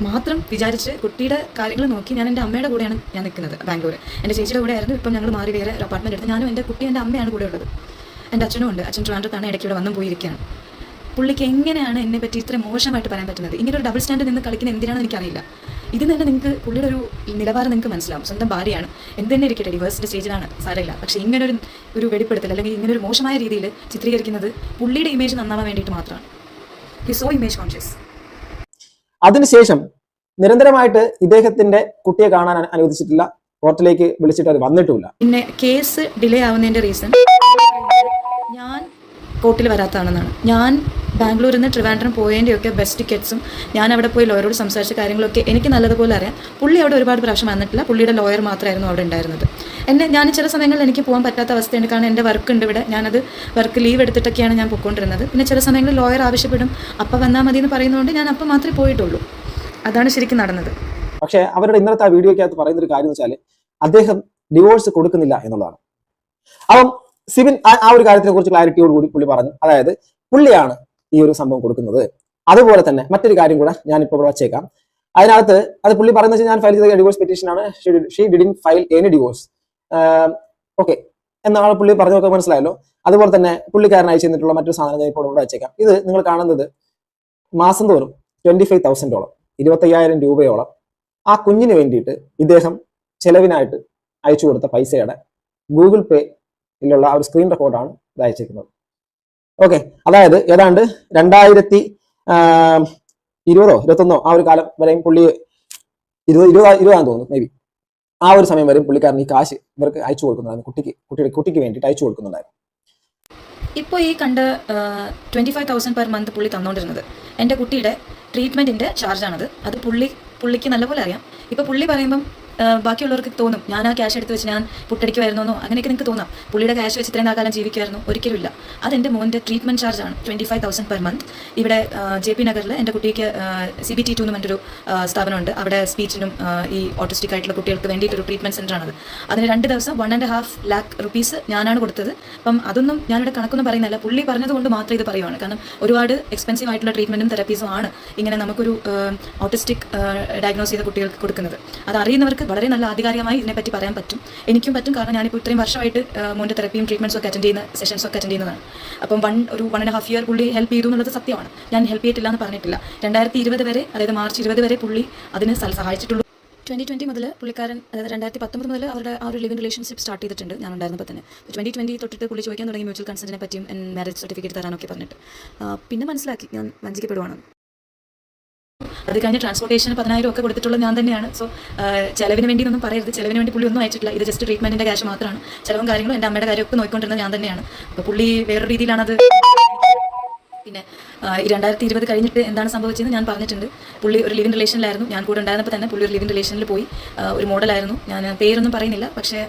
മാത്രം വിചാരിച്ച് കുട്ടിയുടെ കാര്യങ്ങൾ നോക്കി ഞാൻ എന്റെ അമ്മയുടെ കൂടെയാണ് ഞാൻ നിൽക്കുന്നത് ബാംഗ്ലൂർ എന്റെ ചേച്ചിയുടെ കൂടെ ആയിരുന്നു ഇപ്പം ഞങ്ങൾ മാറി വേറെ ഒരു അപ്പാർട്ട്മെന്റ് എടുത്ത്. ഞാനും എന്റെ കുട്ടി എന്റെ അമ്മയാണ് കൂടെ ഉള്ളത്. എന്റെ അച്ഛനും ഉണ്ട്. അച്ഛൻ ട്രാൻഡത്താണ് ഇടയ്ക്ക് ഇവിടെ വന്നും പോയിരിക്കുകയാണ്. പുള്ളിക്ക് എങ്ങനെയാണ് എന്നെ പറ്റി ഇത്ര മോശമായിട്ട് പറയാൻ പറ്റുന്നത്? ഇങ്ങനെ ഒരു ഡബിൾ സ്റ്റാൻഡ് നിന്ന് കളിക്കുന്ന എന്തിനാണെന്ന് എനിക്കറിയില്ല. ഇതിൽ തന്നെ നിങ്ങൾക്ക് പുള്ളിയുടെ ഒരു നിലവാരം നിങ്ങൾക്ക് മനസ്സിലാവും. സ്വന്തം ഭാര്യയാണ്. എന്ത് തന്നെ ഇരിക്കട്ടെ ഡിവേഴ്സിന്റെ സ്റ്റേജിലാണ് സാരമില്ല. പക്ഷേ ഇങ്ങനെ ഒരു ഒരു വെളിപ്പെടുത്തൽ അല്ലെങ്കിൽ ഇങ്ങനെ ഒരു മോശമായ രീതിയിൽ ചിത്രീകരിക്കുന്നത് പുള്ളിയുടെ ഇമേജ് നന്നാവാൻ വേണ്ടിയിട്ട് മാത്രമാണ്. ഹി സോ ഇമേജ് കോൺഷ്യസ് അതിനുശേഷം നിരന്തരമായിട്ട് ഇദ്ദേഹത്തിന്റെ കുട്ടിയെ കാണാൻ അനു- അനുവദിച്ചിട്ടില്ല. കോർട്ടിലേക്ക് വിളിച്ചിട്ട് അത് വന്നിട്ടില്ല പിന്നെ കേസ് ഡിലേ ആവുന്നതിന്റെ റീസൺ ഞാൻ കോർട്ടിൽ വരാത്തതാണെന്നാണ്. ഞാൻ ബാംഗ്ലൂരിൽ നിന്ന് ട്രിവാൻഡ്രം പോയതിന്റെയൊക്കെ ബെസ്റ്റ് ടിക്കറ്റ്സും ഞാൻ അവിടെ പോയി ലോയറോട് സംസാരിച്ച കാര്യങ്ങളൊക്കെ എനിക്ക് നല്ലതുപോലെ അറിയാം. പുള്ളി അവിടെ ഒരുപാട് പ്രാവശ്യം വന്നിട്ടില്ല. പുള്ളിയുടെ ലോയർ മാത്രമായിരുന്നു അവിടെ ഉണ്ടായിരുന്നത്. എന്നെ ഞാൻ ചില സമയങ്ങളിൽ എനിക്ക് പോകാൻ പറ്റാത്ത അവസ്ഥയുണ്ട്. കാരണം എന്റെ വർക്ക് ഉണ്ട് ഇവിടെ. ഞാനത് വർക്ക് ലീവ് എടുത്തിട്ടൊക്കെയാണ് ഞാൻ പൊയ്ക്കൊണ്ടിരുന്നത്. പിന്നെ ചില സമയങ്ങളിൽ ലോയർ ആവശ്യപ്പെടും. അപ്പം വന്നാൽ മതി എന്ന് പറയുന്നതുകൊണ്ട് ഞാൻ അപ്പം മാത്രമേ പോയിട്ടുള്ളൂ. അതാണ് ശരിക്കും നടന്നത്. പക്ഷേ അവരുടെ ഇന്നത്തെ ആ വീഡിയോയ്ക്കകത്ത് പറയുന്ന ഒരു കാര്യം എന്ന് വെച്ചാൽ അദ്ദേഹം ഡിവോഴ്സ് കൊടുക്കുന്നില്ല എന്നുള്ളതാണ്. അപ്പം സിബിൻ ആ- ഒരു കാര്യത്തിനെ കുറിച്ച് ക്ലാരിറ്റിയോട് കൂടി പുള്ളി പറഞ്ഞു. അതായത് പുള്ളിയാണ് ഈ ഒരു സംഭവം കൊടുക്കുന്നത്. അതുപോലെ തന്നെ മറ്റൊരു കാര്യം കൂടെ ഞാൻ ഇപ്പോൾ ഇവിടെ വച്ചേക്കാം. അതിനകത്ത് അത് പുള്ളി പറയുന്നത് വെച്ചാൽ ഞാൻ ഫയൽ ചെയ്ത ഡിവോഴ്സ് പെറ്റീഷൻ ആണ്. She didn't file any divorce okay എന്നാണ് പുള്ളി പറഞ്ഞു നോക്കാൻ മനസ്സിലായല്ലോ. അതുപോലെ തന്നെ പുള്ളിക്കാരൻ അയച്ചു തന്നിട്ടുള്ള മറ്റൊരു സാധനം ഞാൻ ഇപ്പോൾ ഇവിടെ വെച്ചേക്കാം. ഇത് നിങ്ങൾ കാണുന്നത് മാസം തോറും ട്വന്റി ഫൈവ് തൗസൻഡോളം ഇരുപത്തയ്യായിരം രൂപയോളം. ആ കുഞ്ഞിന് വേണ്ടിയിട്ട് ഇദ്ദേഹം ചെലവിനായിട്ട് അയച്ചു കൊടുത്ത പൈസയുടെ ഗൂഗിൾ പേയിലുള്ള ആ ഒരു സ്ക്രീൻ റെക്കോർഡാണ് ഇത് ഓക്കെ അതായത് ഏതാണ്ട് രണ്ടായിരത്തി ഇരുപതോ ഇരുപത്തൊന്നോ ആ ഒരു കാലം വരെയും പുള്ളി ഇരുപത് ഇരുപത് ഇരുപതാന്ന് തോന്നുന്നു മേ ബി ആ ഒരു സമയം വരെയും പുള്ളിക്കാരൻ ഈ കാശ് ഇവർക്ക് അയച്ചു കൊടുക്കുന്നുണ്ടായിരുന്നു കുട്ടിക്ക് കുട്ടിയുടെ കുട്ടിക്ക് വേണ്ടിയിട്ട് അയച്ചു കൊടുക്കുന്നുണ്ടായിരുന്നു. ഇപ്പോൾ ഈ കണ്ട twenty five thousand per month പുള്ളി തന്നുകൊണ്ടിരുന്നത് എന്റെ കുട്ടിയുടെ ട്രീറ്റ്മെന്റിന്റെ ചാർജാണത് അത് പുള്ളി പുള്ളിക്ക് നല്ലപോലെ അറിയാം. ഇപ്പോൾ പുള്ളി പറയുമ്പം ബാക്കിയുള്ളവർക്ക് തോന്നും ഞാൻ ആ ക്യാഷ് എടുത്ത് വെച്ച് ഞാൻ പുട്ടടിക്കുമായിരുന്നോ അങ്ങനെയൊക്കെ നിങ്ങൾക്ക് തോന്നാം. പുള്ളിയുടെ ക്യാഷ് വെച്ച് ഇത്രയും കാലം ജീവിക്കുമായിരുന്നു ഒരിക്കലുമില്ല അതെന്റെ മോന്റെ treatment ചാർജാണ് twenty five thousand per month ഇവിടെ ജെ പി നഗറിൽ എന്റെ കുട്ടിക്ക് സി ബി ടി ടു എന്ന് പറഞ്ഞൊരു സ്ഥാപനമുണ്ട്. അവിടെ സ്പീച്ചിനും ഈ ഓട്ടിസ്റ്റിക് ആയിട്ടുള്ള കുട്ടികൾക്ക് വേണ്ടിയിട്ടൊരു ട്രീറ്റ്മെന്റ് സെന്ററാണത് അതിന് രണ്ട് ദിവസം one and half lakh rupees ഞാനാണ് കൊടുത്തത്. അപ്പം അതൊന്നും ഞാനിവിടെ കണക്കൊന്നും പറയുന്നില്ല. പുള്ളി പറഞ്ഞതുകൊണ്ട് മാത്രം ഇത് പറയുവാണ്. കാരണം ഒരുപാട് എക്സ്പെൻസീവ് ആയിട്ടുള്ള ട്രീറ്റ്മെന്റും തെറാപ്പീസും ആണ് ഇങ്ങനെ നമുക്കൊരു ഓട്ടിസ്റ്റിക് ഡയഗ്നോസ് ചെയ്ത കുട്ടികൾക്ക് കൊടുക്കുന്നത്. അത് അറിയുന്നവർക്ക് വളരെ നല്ല ആധികാരികമായി ഇതിനെപ്പറ്റി പറയാൻ പറ്റും. എനിക്കും പറ്റും. കാരണം ഞാനിപ്പോൾ ഇത്രയും വർഷമായിട്ട് മോന്റെ തെറപ്പിയും ട്രീറ്റ്മെന്റ്സും ഒക്കെ അറ്റൻഡ് ചെയ്യുന്ന സെഷൻസ് ഒക്കെ അറ്റൻഡ് ചെയ്യുന്നതാണ്. അപ്പം വൺ ഒരു വൺ ആൻഡ് ഹാഫ് ഇയർ പുള്ളി ഹെൽപ്പ് ചെയ്തു എന്നുള്ളത് സത്യമാണ്. ഞാൻ ഹെൽപ്പ് ചെയ്തിട്ടില്ല എന്ന് പറഞ്ഞിട്ടില്ല. രണ്ടായിരത്തി ഇരുപത് വരെ അതായത് മാർച്ച് ഇരുപത് വരെ പുള്ളി അതിന് സഹായിച്ചിട്ടുള്ളൂ. ട്വന്റി ട്വന്റി മുതൽ പുള്ളിക്കാരൻ അതായത് രണ്ടായിരത്തി പത്തൊമ്പത് മുതൽ അവരുടെ ആ ഒരു ലിവിംഗ് റിലേഷൻഷിപ്പ് സ്റ്റാർട്ട് ചെയ്തിട്ടുണ്ട് ഞാൻ ഉണ്ടായിരുന്നപ്പോൾ തന്നെ ട്വന്റി ട്വന്റി തൊട്ടിട്ട് പുള്ളി ചോദിക്കാൻ തുടങ്ങി മ്യൂച്വൽ കൺസെന്റിനെ പറ്റിയും മാരേജ് സർട്ടിഫിക്കറ്റ് തരാനൊക്കെ പറഞ്ഞിട്ട്. പിന്നെ മനസ്സിലാക്കി. ഞാൻ വഞ്ചിക്കപ്പെടുവാണ്. അത് കഴിഞ്ഞ് ട്രാൻസ്പോർട്ടേഷന് പതിനായിരം ഒക്കെ കൊടുത്തിട്ടുള്ള ഞാൻ തന്നെയാണ്. സോ ചിലവിന് വേണ്ടി ഒന്നും പറയരുത്. ചിലവിന് വേണ്ടി പുള്ളി ഒന്നും അയച്ചിട്ടില്ല. ഇത് ജസ്റ്റ് ട്രീറ്റ്മെന്റിന്റെ ക്യാഷ് മാത്രമാണ്. ചിലവും കാര്യങ്ങളും എന്റെ അമ്മയുടെ കാര്യമൊക്കെ നോക്കിക്കൊണ്ടിരുന്നത് ഞാൻ തന്നെയാണ്. അപ്പോൾ പുള്ളി വേറൊരു അത് പിന്നെ ഈ രണ്ടായിരത്തി ഇരുപത് കഴിഞ്ഞിട്ട് എന്താണ് സംഭവിച്ചതെന്ന് ഞാൻ പറഞ്ഞിട്ടുണ്ട്. പുള്ളി ഒരു ലിവിംഗ് റിലേഷനിലായിരുന്നു ഞാൻ കൂടെ ഉണ്ടായിരുന്നപ്പോൾ തന്നെ പുള്ളി ഒരു ലിവിംഗ് റിലേഷനിൽ പോയി. ഒരു മോഡലായിരുന്നു ഞാൻ പേരൊന്നും പറയുന്നില്ല. പക്ഷേ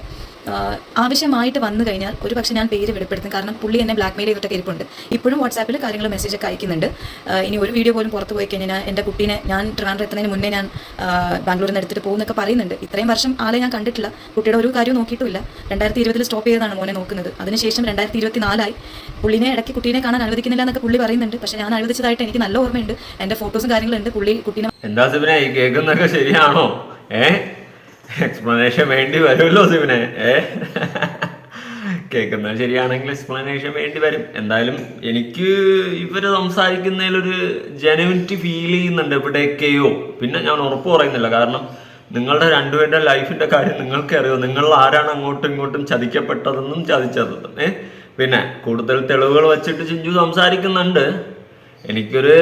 ആവശ്യമായിട്ട് വന്നു കഴിഞ്ഞാൽ ഒരു പക്ഷേ ഞാൻ പേര് വെളിപ്പെടുത്തും. കാരണം പുള്ളി എന്നെ ബ്ലാക്ക് മെയിൽ ചെയ്തിട്ടൊക്കെ ഇരിപ്പുണ്ട്. ഇപ്പോഴും വാട്സാപ്പിൽ കാര്യങ്ങൾ മെസ്സേജ് ഒക്കെ അയക്കുന്നുണ്ട്. ഇനി ഒരു വീഡിയോ പോലും പുറത്ത് പോയി കഴിഞ്ഞാൽ എന്റെ കുട്ടീനെ ഞാൻ ട്രിവാൻഡ്രം എത്തുന്നതിന് മുന്നേ ഞാൻ ബാംഗ്ലൂരിൽ നിന്ന് എടുത്തിട്ട് പോകുന്നൊക്കെ പറയുന്നുണ്ട്. ഇത്രയും വർഷം ആളെ ഞാൻ കണ്ടിട്ടില്ല. കുട്ടിയുടെ ഒരു കാര്യവും നോക്കിയിട്ടില്ല രണ്ടായിരത്തി ഇരുപതിൽ സ്റ്റോപ്പ് ചെയ്തതാണ് മോനെ നോക്കുന്നത്. അതിനുശേഷം രണ്ടായിരത്തി ഇരുപത്തി നാലായി പുള്ളിനെ ഇടയ്ക്ക് കുട്ടീനെ കാണാൻ അനുവദിക്കുന്നില്ല എന്നൊക്കെ പുള്ളി പറയുന്നുണ്ട്. പക്ഷേ ഞാൻ അനുവദിച്ചതായിട്ട് എനിക്ക് നല്ല ഓർമ്മയുണ്ട്. എന്റെ ഫോട്ടോസും കാര്യങ്ങളുണ്ട്. പുള്ളി കുട്ടീനെ എന്താ ഈ ശരിയാണോ? ഏ? എക്സ്പ്ലനേഷൻ വേണ്ടി വരുമല്ലോ സിവിനെ ഏ? കേൾക്കുന്നത് ശരിയാണെങ്കിൽ എക്സ്പ്ലനേഷൻ വേണ്ടി വരും. എന്തായാലും എനിക്ക് ഇവർ സംസാരിക്കുന്നതിലൊരു ജെനുവിനിറ്റി ഫീൽ ചെയ്യുന്നുണ്ട് എവിടെയൊക്കെയോ പിന്നെ ഞാൻ ഉറപ്പ് പറയുന്നില്ല. കാരണം നിങ്ങളുടെ രണ്ടുപേരുടെ ലൈഫിന്റെ കാര്യം നിങ്ങൾക്ക് അറിയോ നിങ്ങൾ ആരാണ് അങ്ങോട്ടും ഇങ്ങോട്ടും ചതിക്കപ്പെട്ടതെന്നും ചതിച്ചതെന്നും ഏ? പിന്നെ കൂടുതൽ തെളിവുകൾ വെച്ചിട്ട് ചിഞ്ചു സംസാരിക്കുന്നുണ്ട്. എനിക്കൊരു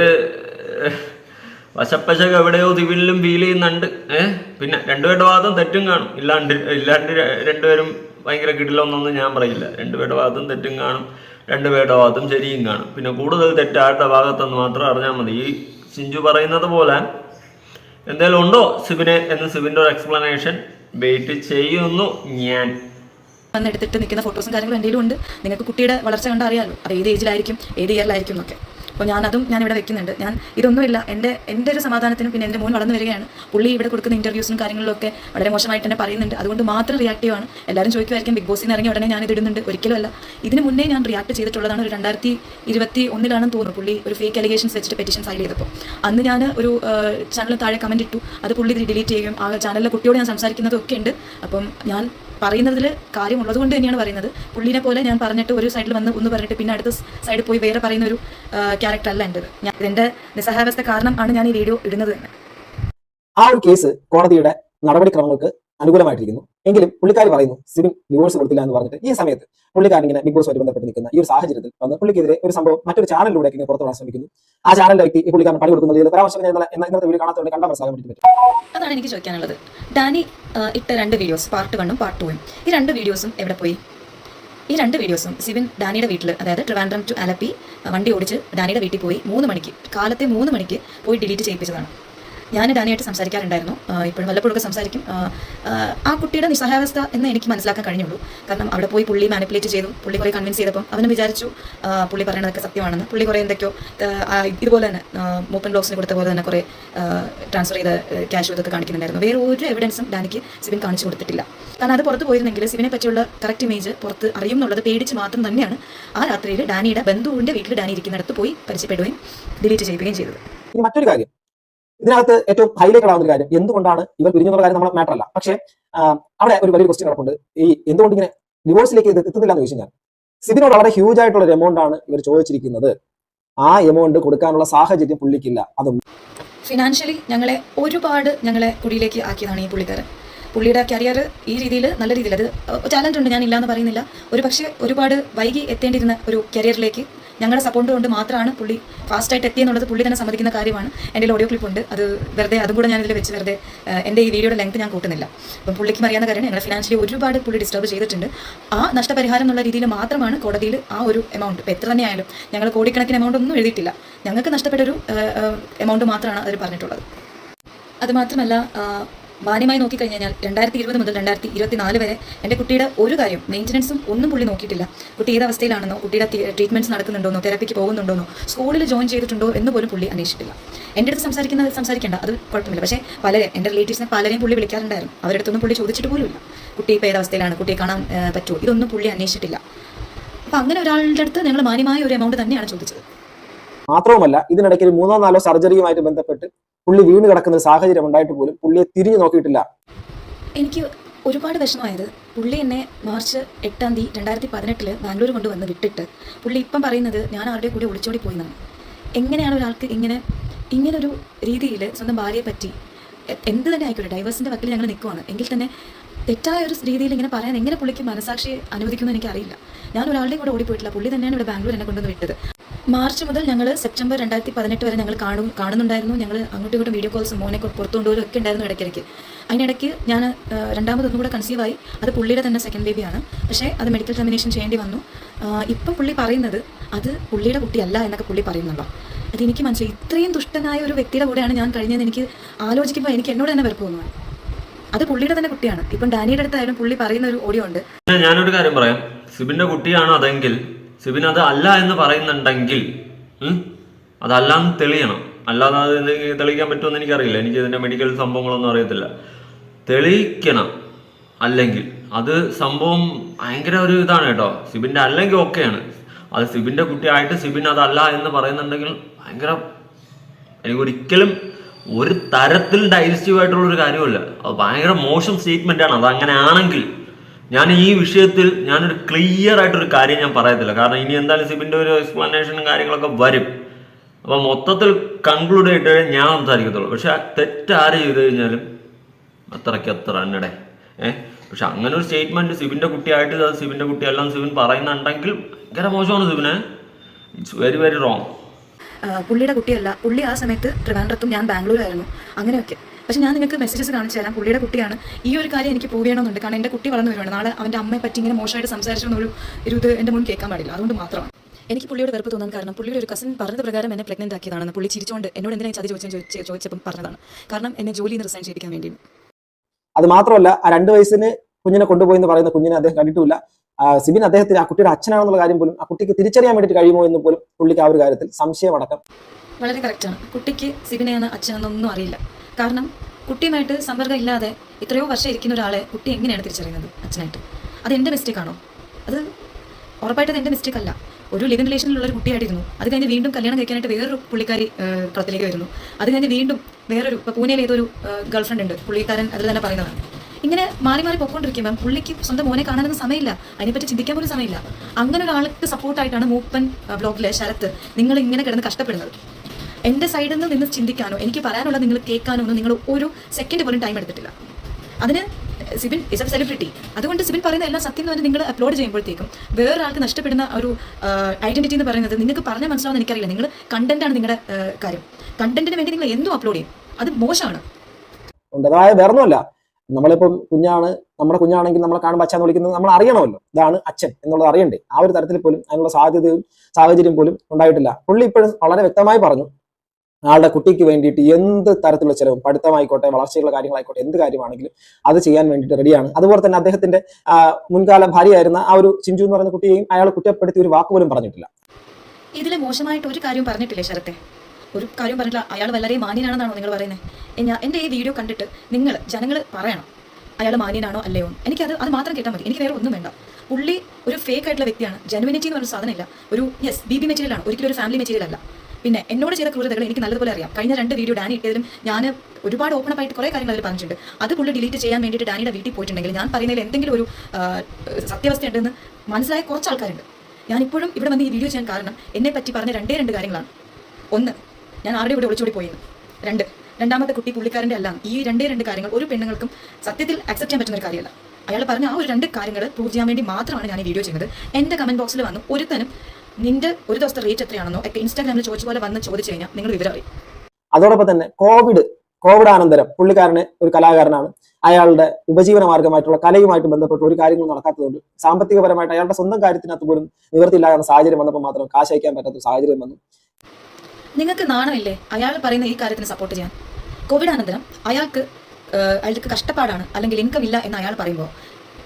വശപ്പശക എവിടെയോ തിവിലും ഫീൽ ചെയ്യുന്നുണ്ട് ഏഹ് പിന്നെ രണ്ടുപേരുടെ ഭാഗത്തും തെറ്റും കാണും. ഇല്ലാണ്ട് ഇല്ലാണ്ട് രണ്ടുപേരും ഭയങ്കര കിടിലൊന്നൊന്നും ഞാൻ പറയില്ല. രണ്ടുപേരുടെ ഭാഗത്തും തെറ്റും കാണും രണ്ടുപേരുടെ ഭാഗത്തും ശരിയും കാണും. പിന്നെ കൂടുതൽ തെറ്റാരുടെ ഭാഗത്തെന്ന് മാത്രം അറിഞ്ഞാൽ മതി. ഈ സിഞ്ചു പറയുന്നത് പോലെ എന്തേലും ഉണ്ടോ സിബിനെ എന്ന് സിബിന്റെ ഒരു എക്സ്പ്ലനേഷൻ വെയിറ്റ് ചെയ്യുന്നു ഞാൻ. വന്നെടുത്തിട്ട് നിൽക്കുന്ന ഫോട്ടോസും കാര്യങ്ങളും എന്തെങ്കിലും ഉണ്ട്. നിങ്ങൾക്ക് കുട്ടിയുടെ വളർച്ച കണ്ടറിയാലോ. അത് ഏത് ഏജിലായിരിക്കും ഏത് ഇയറിലായിരിക്കും എന്നൊക്കെ. അപ്പോൾ ഞാനതും ഞാൻ ഇവിടെ വെക്കുന്നുണ്ട്. ഞാൻ ഇതൊന്നുമില്ല. എന്റെ എന്റെ ഒരു സമാധാനത്തിനും പിന്നെ എന്റെ മോൻ വളർന്നു വരികയാണ്. പുള്ളി ഇവിടെ കൊടുക്കുന്ന ഇന്റർവ്യൂസിനും കാര്യങ്ങളിലൊക്കെ വളരെ മോശമായിട്ട് തന്നെ പറയുന്നുണ്ട്. അതുകൊണ്ട് മാത്രം റിയാക്റ്റീവ് ആണ് എല്ലാവരും ചോദിക്കുമായിരിക്കും ബിഗ് ബോസിൽ നിന്ന് ഇറങ്ങി ഉടനെ ഞാൻ ഇത് ഇടുന്നുണ്ട്. ഒരിക്കലും അല്ല. ഇതിന് മുന്നേ ഞാൻ റിയാക്ട് ചെയ്തിട്ടുള്ളതാണ് ഒരു രണ്ടായിരത്തി ഇരുപത്തി ഒന്നിലാണെന്ന് തോന്നുന്നു പുള്ളി ഒരു ഫേക്ക് അലിഗേഷൻസ് വെച്ചിട്ട് പെറ്റീഷൻ ഫയൽ ചെയ്തപ്പോൾ. അന്ന് ഞാൻ ഒരു ചാനൽ താഴെ കമന്റ് ഇട്ടു. അത് പുള്ളി ഡിലീറ്റ് ചെയ്യും ആ ചാനലിലെ കുട്ടിയോട് ഞാൻ സംസാരിക്കുന്നതൊക്കെ ഉണ്ട്. അപ്പം ഞാൻ പറയുന്നതിൽ കാര്യമുള്ളത് കൊണ്ട് തന്നെയാണ് പറയുന്നത്. പുള്ളിനെ പോലെ ഞാൻ പറഞ്ഞിട്ട് ഒരു സൈഡിൽ വന്ന് ഒന്ന് പറഞ്ഞിട്ട് പിന്നെ അടുത്ത സൈഡിൽ പോയി വേറെ പറയുന്ന ഒരു ക്യാരക്ടർ അല്ല എന്റെ ഞാൻ ഇതിന്റെ നിസ്സഹാവസ്ഥ കാരണം ആണ് ഞാൻ ഈ വീഡിയോ ഇടുന്നത് തന്നെ. ആ ഒരു കേസ് കോടതിയുടെ നടപടിക്രമങ്ങൾക്ക് അനുകൂലമായിട്ടിരിക്കുന്നു. എങ്കിലും പുള്ളിക്കാരി പറയുന്നു സിബിൻ ഡിവോഴ്സ് കൊടുത്തില്ല എന്ന് പറഞ്ഞിട്ട് ഈ സമയത്ത് പുള്ളിക്കാരൻ ഇങ്ങനെ ബിഗ് ബോസ് ബന്ധപ്പെട്ട് നിൽക്കുന്ന ഈ ഒരു സാഹചര്യത്തിൽ വന്ന് പുള്ളിക്കെതിരെ ഒരു സംഭവം മറ്റൊരു ചാനലിലൂടെ ഇങ്ങനെ പുറത്തുവിടാൻ ശ്രമിക്കുന്നു. ആ ചാനലിന്റെ വ്യക്തി പുള്ളിക്കാരൻ പണി കൊടുക്കുന്നതിൽ പരാമർശം ഇന്നത്തെ വീഡിയോ കാണാത്തതുകൊണ്ട് കണ്ടാൽ മനസ്സിലാക്കാൻ പറ്റും. അതാണ് എനിക്ക് ചോദിക്കാനുള്ളത്. ഡാനി ഇട്ട രണ്ട് വീഡിയോസ് പാർട്ട് വണ്ണും പാർട്ട് ടൂയും ഈ രണ്ട് വീഡിയോസും എവിടെ പോയി? ഈ രണ്ട് വീഡിയോസും സിവിൻ ഡാനിയുടെ വീട്ടിൽ അതായത് ട്രിവാൻഡ്രം ടു അലപ്പി വണ്ടി ഓടിച്ച് ഡാനിയുടെ വീട്ടിൽ പോയി മൂന്ന് മണിക്ക് കാലത്തെ മൂന്ന് മണിക്ക് പോയി ഡിലീറ്റ് ചെയ്യിപ്പിച്ചതാണ്. ഞാൻ ഡാനിയായിട്ട് സംസാരിക്കാറുണ്ടായിരുന്നു. ഇപ്പോഴും വല്ലപ്പോഴൊക്കെ സംസാരിക്കും. ആ, കുട്ടിയുടെ നിസ്സഹാവസ്ഥ എന്ന് എനിക്ക് മനസ്സിലാക്കാൻ കഴിഞ്ഞുള്ളൂ. കാരണം അവിടെ പോയി പുള്ളി മാനിപ്പുലേറ്റ് ചെയ്തു. പുള്ളി കുറേ കൺവിൻസ് ചെയ്തപ്പോൾ അവന് വിചാരിച്ചു പുള്ളി പറയുന്നതൊക്കെ സത്യമാണെന്ന്. പുള്ളി കുറേ എന്തൊക്കെയോ ഇതുപോലെ തന്നെ മൂപ്പൻ ബ്ലോക്സിന് കൊടുത്ത പോലെ തന്നെ കുറേ ട്രാൻസ്ഫർ ചെയ്ത ക്യാഷ് ഇതൊക്കെ കാണിക്കുന്നുണ്ടായിരുന്നു. വേറെ ഒരു എവിഡൻസും ഡാനിക്ക് സിബിൻ കാണിച്ചു കൊടുത്തിട്ടില്ല. കാരണം അത് പുറത്ത് പോയിരുന്നെങ്കിൽ സിബിനെ പറ്റിയുള്ള കറക്റ്റ് ഇമേജ് പുറത്ത് അറിയും എന്നുള്ളത് പേടിച്ച് മാത്രം തന്നെയാണ് ആ രാത്രിയിൽ ഡാനിയുടെ ബന്ധുവിന്റെ വീട്ടിൽ ഡാനി ഇരിക്കുന്നിടത്ത് പോയി പരിചയപ്പെടുകയും ഡിലീറ്റ് ചെയ്യുകയും ചെയ്തത്. മറ്റൊരു കാര്യം. ഇതിനകത്ത് ഏറ്റവും ഹൈലൈറ്റ് ആവുന്ന ഒരു കാര്യം എന്തുകൊണ്ടാണ് ഇവർ പിരിഞ്ഞെന്നുള്ള കാര്യം നമ്മളെ മാറ്റർ അല്ല. പക്ഷേ അവിടെ ഒരു വലിയ ക്വസ്റ്റ്യൻ കിടപ്പുണ്ട്. ഈ എന്തുകൊണ്ട് ഇങ്ങനെ ഡിവോഴ്സിലേക്ക് ഇത് എത്തുന്നില്ല എന്ന് ചോദിച്ചു ഞാൻ സിബിനോട് വളരെ ഹ്യൂജ് ആയിട്ടുള്ള ഒരു എമൗണ്ട് ആണ് ഇവർ ചോദിച്ചിരിക്കുന്നത്. ആ എമൗണ്ട് കൊടുക്കാനുള്ള സാഹചര്യം പുള്ളിക്കില്ല. അത് ഫിനാൻഷ്യലി ഞങ്ങളെ ഒരുപാട് ഞങ്ങളെ കുടിയിലേക്ക് ആക്കിയതാണ് ഈ പുള്ളിക്കാരൻ. പുള്ളിയുടെ കരിയർ ഈ രീതിയിൽ നല്ല രീതിയിൽ അത് ടാലന്റ് ഉണ്ട് ഞാൻ ഇല്ലാന്ന് പറയുന്നില്ല. ഒരു പക്ഷേ ഒരുപാട് വൈകി എത്തേണ്ടിയിരുന്ന ഒരു കരിയറിലേക്ക് ഞങ്ങളുടെ സപ്പോർട്ട് കൊണ്ട് മാത്രമാണ് പുള്ളി ഫാസ്റ്റായിട്ട് എത്തിയെന്നുള്ളത് പുള്ളി തന്നെ സമ്മതിക്കുന്ന കാര്യമാണ്. എന്റെ ഓഡിയോ ക്ലിപ്പ് ഉണ്ട്. അത് വെറുതെ അതും കൂടെ ഞാൻ വെച്ച് വെറുതെ എന്റെ ഈ വീഡിയോയുടെ ലെങ്ത് ഞാൻ കൂട്ടുന്നില്ല. അപ്പം പുള്ളിക്ക് അറിയാവുന്ന കാര്യം ഞങ്ങളെ ഫിനാൻഷ്യലി ഒരുപാട് പുള്ളി ഡിസ്റ്റർബ് ചെയ്തിട്ടുണ്ട്. ആ നഷ്ടപരിഹാരം എന്നുള്ള രീതിയിൽ മാത്രമാണ് കോടതിയിൽ ആ ഒരു എമൗണ്ട് ഇപ്പോൾ എത്ര തന്നെയായാലും ഞങ്ങൾ കോടിക്കണക്കിന് എമൗണ്ട് ഒന്നും എഴുതിയിട്ടില്ല. ഞങ്ങൾക്ക് നഷ്ടപ്പെട്ട ഒരു എമൗണ്ട് മാത്രമാണ് അതിൽ പറഞ്ഞിട്ടുള്ളത്. അതുമാത്രമല്ല മാന്യമായി നോക്കിക്കഴിഞ്ഞാൽ കഴിഞ്ഞാൽ രണ്ടായിരത്തി ഇരുപത് മുതൽ രണ്ടായിരത്തി ഇരുപത്തി നാല് വരെ എന്റെ കുട്ടിയുടെ ഒരു കാര്യം മെയിന്റനൻസും ഒന്നും പുള്ളി നോക്കിയിട്ടില്ല. കുട്ടി ഏത് അവസ്ഥയിലാണെന്നോ കുട്ടിയുടെ ട്രീറ്റ്മെന്റ്സ് നടക്കുന്നുണ്ടോന്നോ തെറാപ്പിക്ക് പോകുന്നുണ്ടോന്നോ സ്കൂളിൽ ജോയിൻ ചെയ്തിട്ടുണ്ടോ എന്ന് പോലും പുള്ളി അന്വേഷിച്ചിട്ടില്ല. എന്റെ അടുത്ത് സംസാരിക്കുന്നത് സംസാരിക്കേണ്ട അത് കുഴപ്പമില്ല. പക്ഷേ പലരെ എന്റെ റിലേറ്റീവ്സിനെ പലരെയും പുള്ളി വിളിക്കാറുണ്ടായിരുന്നു. അവരുടെ അടുത്തൊന്നും പുള്ളി ചോദിച്ചിട്ട് പോലുമില്ല. കുട്ടി ഇപ്പോൾ ഏത് അവസ്ഥയിലാണ്? കുട്ടിയെ കാണാൻ പറ്റുമോ? ഇതൊന്നും പുള്ളി അന്വേഷിച്ചിട്ടില്ല. അപ്പോൾ അങ്ങനെ ഒരാളുടെ അടുത്ത് ഞങ്ങൾ മാന്യമായ ഒരു എമൗണ്ട് തന്നെയാണ് ചോദിച്ചത്. മാത്രവുമല്ല ഇതിനിടയ്ക്ക് മൂന്നോ നാലോ സർജറിയുമായിട്ട് ബന്ധപ്പെട്ട് പുള്ളി വീണ് കിടക്കുന്ന ഒരു സാഹചര്യം ഉണ്ടായിട്ട് പോലും പുള്ളിയെ തിരിഞ്ഞു നോക്കിയിട്ടില്ല. എനിക്ക് ഒരുപാട് വിഷമമായത് പുള്ളി എന്നെ മാർച്ച് എട്ടാം തീയതി രണ്ടായിരത്തി പതിനെട്ടിൽ ബാംഗ്ലൂർ കൊണ്ടുവന്ന് വിട്ടിട്ട്. പുള്ളി ഇപ്പം പറയുന്നത് ഞാൻ ആരുടെ കൂടെ ഒളിച്ചോടി പോയി എങ്ങനെയാണ് ഒരാൾക്ക് ഇങ്ങനെ ഇങ്ങനൊരു രീതിയിൽ സ്വന്തം ഭാര്യയെ പറ്റി എന്ത് തന്നെ ആയിക്കോട്ടെ ഡൈവേഴ്സിന്റെ വക്കിൽ ഞങ്ങൾ നിൽക്കുവാണ് എങ്കിൽ തന്നെ തെറ്റായ ഒരു രീതിയിൽ ഇങ്ങനെ പറയാൻ എങ്ങനെ പുള്ളിക്ക് മനസാക്ഷി അനുവദിക്കുമെന്ന് എനിക്കറിയില്ല. ഞാൻ ഒരാളുടെയും കൂടെ ഓടിപ്പോയിട്ടില്ല. പുള്ളി തന്നെയാണ് ഇവിടെ ബാംഗ്ലൂർ എന്നെ കൊണ്ടുവന്ന് വിട്ടത്. മാർച്ച് മുതൽ ഞങ്ങൾ സെപ്റ്റംബർ രണ്ടായിരത്തി പതിനെട്ട് വരെ ഞങ്ങൾ കാണും കാണുന്നുണ്ടായിരുന്നു. ഞങ്ങൾ അങ്ങോട്ടും ഇങ്ങോട്ടും വീഡിയോ കോൾസ് മോനെ പുറത്തുകൊണ്ടുപോലും പുറത്തു കൊണ്ടുപോലും ഒക്കെ ഉണ്ടായിരുന്നു ഇടയ്ക്കിടയ്ക്ക്. അതിനിടയ്ക്ക് ഞാൻ രണ്ടാമത് രണ്ടാമതൊന്നും കൂടെ കൺസീവ് ആയി. അത് പുള്ളിയുടെ തന്നെ സെക്കൻഡ് ബേബിയാണ് പക്ഷേ അത് മെഡിക്കൽ ടെർമിനേഷൻ ചെയ്യേണ്ടി വന്നു. ഇപ്പം പുള്ളി പറയുന്നത് അത് പുള്ളിയുടെ കുട്ടിയല്ല എന്നൊക്കെ പുള്ളി പറയുന്നുണ്ടോ? അതെനിക്ക് മനസ്സിലായി. ഇത്രയും ദുഷ്ടനായ ഒരു വ്യക്തിയുടെ കൂടെയാണ് ഞാൻ കഴിഞ്ഞതെന്ന് എനിക്ക് ആലോചിക്കുമ്പോൾ എനിക്ക് എന്നോട് തന്നെ വെറുപ്പ് തോന്നുന്നു അത് പുള്ളിയുടെ തന്നെ കുട്ടിയാണ്. ഇപ്പം ഡാനിയുടെ അടുത്തായാലും പുള്ളി പറയുന്ന ഒരു ഓഡിയോ ഉണ്ട്. ഞാനൊരു കാര്യം പറയാം. സിബിന്റെ കുട്ടിയാണ് അതെങ്കിൽ സിബിൻ അത് അല്ല എന്ന് പറയുന്നുണ്ടെങ്കിൽ അതല്ല അതല്ലാന്ന് തെളിയണം. അല്ലാതെ അത് തെളിയിക്കാൻ പറ്റുമെന്ന് എനിക്കറിയില്ല. എനിക്ക് ഇതിന്റെ മെഡിക്കൽ സംഭവങ്ങളൊന്നും അറിയത്തില്ല. തെളിയിക്കണം. അല്ലെങ്കിൽ അത് സംഭവം ഭയങ്കര ഒരു ഇതാണ് കേട്ടോ. സിബിന്റെ അല്ലെങ്കിൽ ഓക്കെയാണ്. അത് സിബിന്റെ കുട്ടിയായിട്ട് സിബിൻ അതല്ല എന്ന് പറയുന്നുണ്ടെങ്കിൽ ഭയങ്കര എനിക്ക് ഒരിക്കലും ഒരു തരത്തിൽ ഡൈജസ്റ്റീവ് ആയിട്ടുള്ള ഒരു കാര്യമല്ല അത് ഭയങ്കര മോശം സ്റ്റേറ്റ്മെന്റ് ആണ്. അത് അങ്ങനെ ആണെങ്കിൽ ഞാൻ ഈ വിഷയത്തിൽ ഞാനൊരു ക്ലിയർ ആയിട്ടൊരു കാര്യം ഞാൻ പറയത്തില്ല. കാരണം ഇനി എന്തായാലും സിബിന്റെ ഒരു എക്സ്പ്ലനേഷനും കാര്യങ്ങളൊക്കെ വരും. അപ്പൊ മൊത്തത്തിൽ കൺക്ലൂഡ് ആയിട്ട് ഞാൻ സംസാരിക്കത്തുള്ളൂ. പക്ഷെ ആര് ചെയ്ത് കഴിഞ്ഞാലും അത്രയ്ക്ക് അത്ര എന്നടെ ഏഹ് പക്ഷെ അങ്ങനെ ഒരു സ്റ്റേറ്റ്മെന്റ് സിബിന്റെ കുട്ടിയായിട്ട് അത് സിബിന്റെ കുട്ടിയെല്ലാം സിബിൻ പറയുന്നുണ്ടെങ്കിൽ ഭയങ്കര മോശമാണ് സിബിന്. ഇറ്റ്സ് വെരി വെരി റോങ് പുള്ളിയുടെ കുട്ടിയല്ല. പുള്ളി ആ സമയത്ത് ട്രിവാൻഡ്രത്തും ഞാൻ ബാംഗ്ലൂരായിരുന്നു. അങ്ങനെയൊക്കെ. പക്ഷെ ഞാൻ നിങ്ങൾക്ക് മെസ്സേജസ് കാണിച്ചു തരാം. പുള്ളിയുടെ കുട്ടിയാണ്. ഈ ഒരു കാര്യം എനിക്ക് പ്രൂവ് ചെയ്യണമെന്നുണ്ട്. കാരണം എന്റെ കുട്ടി വളർന്നു വരുവാണ്. നാളെ അവന്റെ അമ്മയെ പറ്റി ഇങ്ങനെ മോശമായിട്ട് സംസാരിച്ചെന്നൊരു ഒരു ഇത് എന്റെ മുൻ കേൾക്കാൻ പാടില്ല. അതുകൊണ്ട് മാത്രമാണ്. എനിക്ക് പുള്ളിയോട് വെറുപ്പ് തോന്നാൻ കാരണം പുള്ളിയുടെ ഒരു കസിൻ പറഞ്ഞത് പ്രകാരം എന്നെ പ്രഗ്നന്റ് ആക്കിയതാണെന്ന് പുള്ളി ചിരിച്ചുകൊണ്ട് എന്നോട് എന്തിനാ ചതി ചോദിച്ചു ചോദിച്ചപ്പം പറഞ്ഞതാണ്. കാരണം എന്നെ ജോലിയിൽ നിന്ന് റിസൈൻ ചെയ്യിക്കാൻ വേണ്ടി അത് മാത്രമല്ല ആ രണ്ട് വയസ്സിന് കുഞ്ഞിനെ കൊണ്ടുപോയി എന്ന് പറയുന്ന കുഞ്ഞിനെ അദ്ദേഹം കണ്ടിട്ടില്ല സിബിൻ അദ്ദേഹത്തിന് ആ കുട്ടിയുടെ അച്ഛനാണെന്നുള്ള കാര്യം പോലും ആ കുട്ടിക്ക് തിരിച്ചറിയാൻ വേണ്ടിയിട്ട് കഴിയുമോ എന്ന് പോലും പുള്ളിക്ക് ആ ഒരു കാര്യത്തിൽ സംശയമടക്കം. വളരെ കറക്റ്റാണ് കുട്ടിക്ക് സിബിനെയാണ് അച്ഛനെന്നൊന്നും അറിയില്ല. കാരണം കുട്ടിയുമായിട്ട് സമ്പർക്കം ഇല്ലാതെ ഇത്രയോ വർഷം ഇരിക്കുന്ന ഒരാളെ കുട്ടി എങ്ങനെയാണ് തിരിച്ചറിയുന്നത് അച്ഛനായിട്ട്? അത് എന്റെ മിസ്റ്റേക്ക് ആണോ? അത് ഉറപ്പായിട്ടും എന്റെ മിസ്റ്റേക്ക് അല്ല. ഒരു ലിവിൻ റിലേഷനിലുള്ള ഒരു കുട്ടിയായിട്ടിരുന്നു. അത് കഴിഞ്ഞ് വീണ്ടും കല്യാണം കഴിക്കാനായിട്ട് വേറൊരു പുള്ളിക്കാരി പുറത്തിലേക്ക് വരുന്നു. അത് കഴിഞ്ഞ് വീണ്ടും വേറൊരു ഇപ്പോൾ പൂനെയിൽ ഏതൊരു ഗേൾ ഫ്രണ്ട് ഉണ്ട് പുള്ളിക്കാരൻ അതിൽ തന്നെ പറയുന്നതാണ്. ഇങ്ങനെ മാറി മാറി പൊക്കോണ്ടിരിക്കുമ്പോൾ പുള്ളിക്ക് സ്വന്തം മോനെ കാണാനൊന്നും സമയമില്ല. അതിനെപ്പറ്റി ചിന്തിക്കാൻ പോലും സമയമില്ല. അങ്ങനെ ഒരാൾക്ക് സപ്പോർട്ടായിട്ടാണ് മൂപ്പൻ ബ്ലോഗിലെ ശരത്ത് നിങ്ങൾ ഇങ്ങനെ കിടന്ന് കഷ്ടപ്പെടുന്നത്. എന്റെ സൈഡിൽ നിന്ന് നിന്ന് ചിന്തിക്കാനോ എനിക്ക് പറയാനുള്ള നിങ്ങൾ കേൾക്കാനോ ഒന്നും നിങ്ങൾ ഒരു സെക്കൻഡ് പോലും ടൈം എടുത്തിട്ടില്ല. അതിന് സിബിൻ ഇസ് എ സെലിബ്രിറ്റി അതുകൊണ്ട് സിബിൻ പറയുന്ന എല്ലാ സത്യം എന്ന് പറഞ്ഞാൽ നിങ്ങൾ അപ്ലോഡ് ചെയ്യുമ്പോഴത്തേക്കും വേറൊരാൾക്ക് നഷ്ടപ്പെടുന്ന ഒരു ഐഡന്റിറ്റി എന്ന് പറയുന്നത് നിങ്ങൾക്ക് പറഞ്ഞാൽ മനസ്സിലാവുന്ന എനിക്കറിയില്ല. നിങ്ങൾ കണ്ടന്റാണ് നിങ്ങളുടെ കാര്യം. കണ്ടന്റിന് വേണ്ടി നിങ്ങൾ എന്തും അപ്ലോഡ് ചെയ്യും. അത് മോശമാണ്. അതായത് വേറൊന്നുമല്ല. നമ്മളിപ്പം കുഞ്ഞാണ് നമ്മുടെ കുഞ്ഞാണെങ്കിൽ നമ്മളെ കാണുമ്പോൾ അച്ഛൻ വിളിക്കുന്നത് നമ്മൾ അറിയണമല്ലോ. ഇതാണ് അച്ഛൻ എന്നുള്ളത് അറിയണ്ടേ. ആ ഒരു തരത്തിൽ പോലും അതിനുള്ള സാധ്യതയും സാഹചര്യം പോലും ഉണ്ടായിട്ടില്ല. പുള്ളി ഇപ്പോഴും വളരെ വ്യക്തമായി പറഞ്ഞു. ആളുടെ കുട്ടിക്ക് വേണ്ടിയിട്ട് എന്ത് തരത്തിലുള്ള ചിലവും പഠിത്തമായിക്കോട്ടെ വളർച്ചയുള്ള കാര്യങ്ങളായിക്കോട്ടെ എന്ത് കാര്യമാണെങ്കിലും അത് ചെയ്യാൻ വേണ്ടിയിട്ട് റെഡിയാണ് അതുപോലെ തന്നെ അദ്ദേഹത്തിന്റെ മുൻകാല ഭാര്യയായിരുന്ന ആ ഒരു ചിഞ്ചു എന്ന് പറയുന്ന കുട്ടിയെയും അയാൾ കുറ്റപ്പെടുത്തി ഒരു വാക്ക് പോലും പറഞ്ഞിട്ടില്ല. ഇതിലെ മോശമായിട്ട് ഒരു കാര്യം പറഞ്ഞിട്ടില്ലേ ശരത്തെ? ഒരു കാര്യം പറഞ്ഞില്ല അയാൾ വളരെ മാന്യനാണെന്നാണോ നിങ്ങൾ പറയുന്നത് എന്റെ ഈ വീഡിയോ കണ്ടിട്ട് നിങ്ങൾ ജനങ്ങൾ പറയണം അയാൾ മാന്യനാണോ അല്ലയോ എന്ന്. എനിക്കത് അത് മാത്രം കേട്ടാൽ മതി. എനിക്ക് വേറെ ഒന്നും വേണ്ട. പുള്ളി ഒരു ഫേക്ക് ആയിട്ടുള്ള വ്യക്തിയാണ്. ജെനുവിനിറ്റി എന്ന് പറഞ്ഞ സാധനമില്ല. ഒരു യെസ് ബി ബി മെറ്റീരിയൽ ആണ്. ഒരിക്കലും ഒരു ഫാമിലി മെറ്റീരിയൽ അല്ല. പിന്നെ എന്നോട് ചെയ്ത ക്രൂരതകൾ എനിക്ക് നല്ലതുപോലെ അറിയാം. കഴിഞ്ഞ രണ്ട് വീഡിയോ ഡാനി ഇട്ടതിലും ഞാൻ ഒരുപാട് ഓപ്പൺ ആയിട്ട് കുറേ കാര്യങ്ങൾ അതിൽ പറഞ്ഞിട്ടുണ്ട്. അത് പുള്ളി ഡിലീറ്റ് ചെയ്യാൻ വേണ്ടിയിട്ട് ഡാനിയുടെ വീട്ടിൽ പോയിട്ടുണ്ടെങ്കിൽ ഞാൻ പറയുന്നതിൽ എന്തെങ്കിലും ഒരു സത്യാവസ്ഥ ഉണ്ടെന്ന് മനസ്സിലായ കുറച്ച് ആൾക്കാരുണ്ട്. ഞാൻ ഇപ്പോഴും ഇവിടെ വന്ന് ഈ വീഡിയോ ചെയ്യാൻ കാരണം എന്നെ പറ്റി പറഞ്ഞ രണ്ടേ രണ്ട് കാര്യങ്ങളാണ്. ഒന്ന് ഞാൻ ആരുടെ ഇവിടെ ഒളിച്ചോടി പോയിരുന്നു രണ്ട് രണ്ടാമത്തെ കുട്ടി പുള്ളിക്കാരന്റെ അല്ല. ഈ രണ്ടേ രണ്ട് കാര്യങ്ങൾ ഒരു പെണ്ണുങ്ങൾക്കും സത്യത്തിൽ അക്സെപ്റ്റ് ചെയ്യാൻ പറ്റുന്ന ഒരു കാര്യമല്ല. അയാൾ പറഞ്ഞ ആ ഒരു രണ്ട് കാര്യങ്ങൾ പ്രൂവ് ചെയ്യാൻ വേണ്ടി മാത്രമാണ് ഞാൻ ഈ വീഡിയോ ചെയ്യുന്നത്. എന്റെ കമന്റ് ബോക്സിൽ വന്നു ഒരുത്തനും നിന്റെ ഒരു ദിവസത്തെ റേറ്റ് എത്രയാണെന്നോ ഒക്കെ ഇൻസ്റ്റാഗ്രാമിൽ ചോദിച്ച പോലെ വന്ന് ചോദിച്ചു കഴിഞ്ഞാൽ നിങ്ങൾ വിവരം അറിയും. അതോടൊപ്പം തന്നെ കോവിഡ് കോവിഡ് അനന്തരം പുള്ളിക്കാരന് ഒരു കലാകാരനാണ്. അയാളുടെ ഉപജീവന മാർഗമായിട്ടുള്ള കലയുമായിട്ട് ബന്ധപ്പെട്ട് ഒരു കാര്യങ്ങളും നടക്കാത്തതുകൊണ്ട് സാമ്പത്തികപരമായിട്ട് അയാളുടെ സ്വന്തം കാര്യത്തിനകത്ത് പോലും നിവൃത്തിയില്ലാതെ സാഹചര്യം വന്നപ്പോൾ മാത്രം കാശ് അയക്കാൻ പറ്റാത്ത സാഹചര്യം വന്നു. നിങ്ങൾക്ക് നാണമില്ലേ അയാൾ പറയുന്ന ഈ കാര്യത്തിന് സപ്പോർട്ട് ചെയ്യാൻ? കോവിഡ് അനന്തരം അയാൾക്ക് അയാൾക്ക് കഷ്ടപ്പാടാണ് അല്ലെങ്കിൽ ഇൻകം ഇല്ല എന്ന് അയാൾ പറയുമ്പോൾ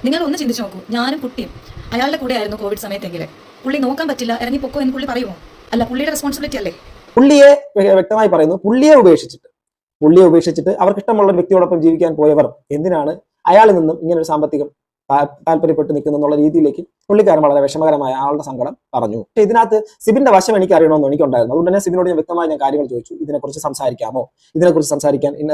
നിങ്ങൾ ഒന്ന് ചിന്തിച്ചു നോക്കൂ. ഞാനും കുട്ടിയും. അയാളുടെ കൂടെ ആയിരുന്നു കോവിഡ് സമയത്തെങ്കിൽ പുള്ളി നോക്കാൻ പറ്റില്ല. ഇറങ്ങി പൊക്കോ എന്ന് പുള്ളി പറയുമോ? അല്ല പുള്ളിയുടെ റെസ്പോൺസിബിലിറ്റി അല്ലേ? പുള്ളിയെ വ്യക്തമായി പറയുന്നു. പുള്ളിയെ ഉപേക്ഷിച്ചിട്ട്. പുള്ളിയെ ഉപേക്ഷിച്ചിട്ട് അവർക്ക് ഇഷ്ടമുള്ള വ്യക്തിയോടൊപ്പം ജീവിക്കാൻ പോയവർ എന്തിനാണ്? അയാളിൽ നിന്നും ഇങ്ങനെ ഒരു സാമ്പത്തികം താല്പര്യപ്പെട്ട് നിൽക്കുന്നു എന്നുള്ള രീതിയിലേക്ക് പുള്ളിക്കാരൻ വളരെ വിഷമകരമായ ആളുടെ സങ്കടം പറഞ്ഞു. പക്ഷേ ഇതിനകത്ത് സിബിന്റെ വശം എനിക്ക് അറിയണമെന്ന് എനിക്കുണ്ടായിരുന്നു. അതുകൊണ്ട് തന്നെ സിബിനോട് ഞാൻ വ്യക്തമായി ഞാൻ കാര്യങ്ങൾ ചോദിച്ചു. ഇതിനെക്കുറിച്ച് സംസാരിക്കാമോ? ഇതിനെക്കുറിച്ച് സംസാരിക്കാൻ ഇന്ന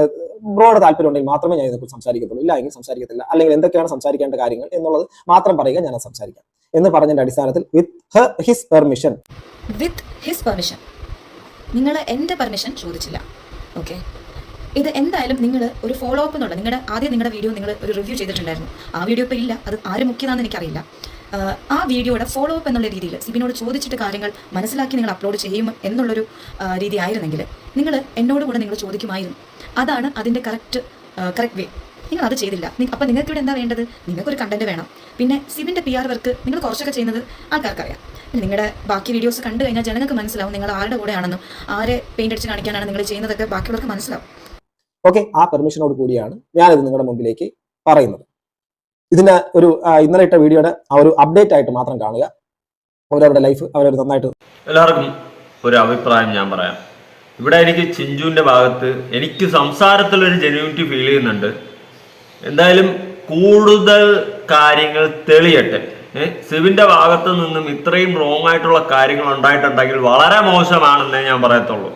ബ്രോയുടെ താല്പര്യം ഉണ്ടെങ്കിൽ മാത്രമേ ഞാൻ ഇതിനെക്കുറിച്ച് സംസാരിക്കത്തുള്ളൂ. ഇല്ല എങ്കിൽ സംസാരിക്കത്തില്ല. അല്ലെങ്കിൽ എന്തൊക്കെയാണ് സംസാരിക്കേണ്ട കാര്യങ്ങൾ എന്നുള്ളത് മാത്രം പറയുക ഞാൻ സംസാരിക്കാം എന്ന് പറഞ്ഞതിന്റെ അടിസ്ഥാനത്തിൽ with his permission with his permission നിങ്ങൾ എന്റെ പെർമിഷൻ ചോദിച്ചില്ല. ഓക്കെ ഇത് എന്തായാലും നിങ്ങൾ ഒരു ഫോളോ അപ്പ് എന്നുള്ള നിങ്ങളുടെ ആദ്യം നിങ്ങളുടെ വീഡിയോ നിങ്ങൾ ഒരു റിവ്യൂ ചെയ്തിട്ടുണ്ടായിരുന്നു. ആ വീഡിയോ ഇപ്പോൾ ഇല്ല. അത് ആര് മുഖ്യതാണെന്ന് എനിക്കറിയില്ല. ആ വീഡിയോയുടെ ഫോളോ അപ്പ് എന്നുള്ള രീതിയിൽ സിബിനോട് ചോദിച്ചിട്ട് കാര്യങ്ങൾ മനസ്സിലാക്കി നിങ്ങൾ അപ്ലോഡ് ചെയ്യും എന്നുള്ളൊരു രീതി ആയിരുന്നെങ്കിൽ നിങ്ങൾ എന്നോട് കൂടെ നിങ്ങൾ ചോദിക്കുമായിരുന്നു. അതാണ് അതിന്റെ കറക്റ്റ് കറക്റ്റ് വേ നിങ്ങൾ അത് ചെയ്തില്ല. അപ്പം നിങ്ങൾക്ക് ഇവിടെ എന്താ വേണ്ടത്? നിങ്ങൾക്കൊരു കണ്ടന്റ് വേണം. പിന്നെ സിബിന്റെ പി ആർ വർക്ക് നിങ്ങൾ കുറച്ചൊക്കെ ചെയ്യുന്നത് ആൾക്കാർക്കറിയാം. നിങ്ങളുടെ ബാക്കി വീഡിയോസ് കണ്ടു കഴിഞ്ഞാൽ ജനങ്ങൾക്ക് മനസ്സിലാവും നിങ്ങൾ ആരുടെ കൂടെയാണെന്നും ആരെ പെയിന്റ് അടിച്ച് കാണിക്കാനാണ് നിങ്ങൾ ചെയ്യുന്നതൊക്കെ ബാക്കിയുള്ളവർക്ക് മനസ്സിലാവും. ഓക്കെ ആ പെർമിഷനോട് കൂടിയാണ് ഞാനിത് നിങ്ങളുടെ മുമ്പിലേക്ക് പറയുന്നത്. ഇതിന് ഒരു ഇന്നലെ ഇട്ട വീഡിയോയുടെ ആ ഒരു അപ്ഡേറ്റ് ആയിട്ട് മാത്രം കാണുക. അവരവരുടെ ലൈഫ് അവരവർ നന്നായിട്ട് എല്ലാവർക്കും ഒരു അഭിപ്രായം ഞാൻ പറയാം. ഇവിടെ എനിക്ക് ചിഞ്ചുവിന്റെ ഭാഗത്ത് എനിക്ക് സംസാരത്തിൽ ഒരു ജെന്യൂനിറ്റി ഫീൽ ചെയ്യുന്നുണ്ട്. എന്തായാലും കൂടുതൽ കാര്യങ്ങൾ തെളിയട്ടെ. സിവിന്റെ ഭാഗത്ത് നിന്നും ഇത്രയും റോങ് ആയിട്ടുള്ള കാര്യങ്ങൾ ഉണ്ടായിട്ടുണ്ടെങ്കിൽ വളരെ മോശമാണെന്നേ ഞാൻ പറയത്തുള്ളൂ.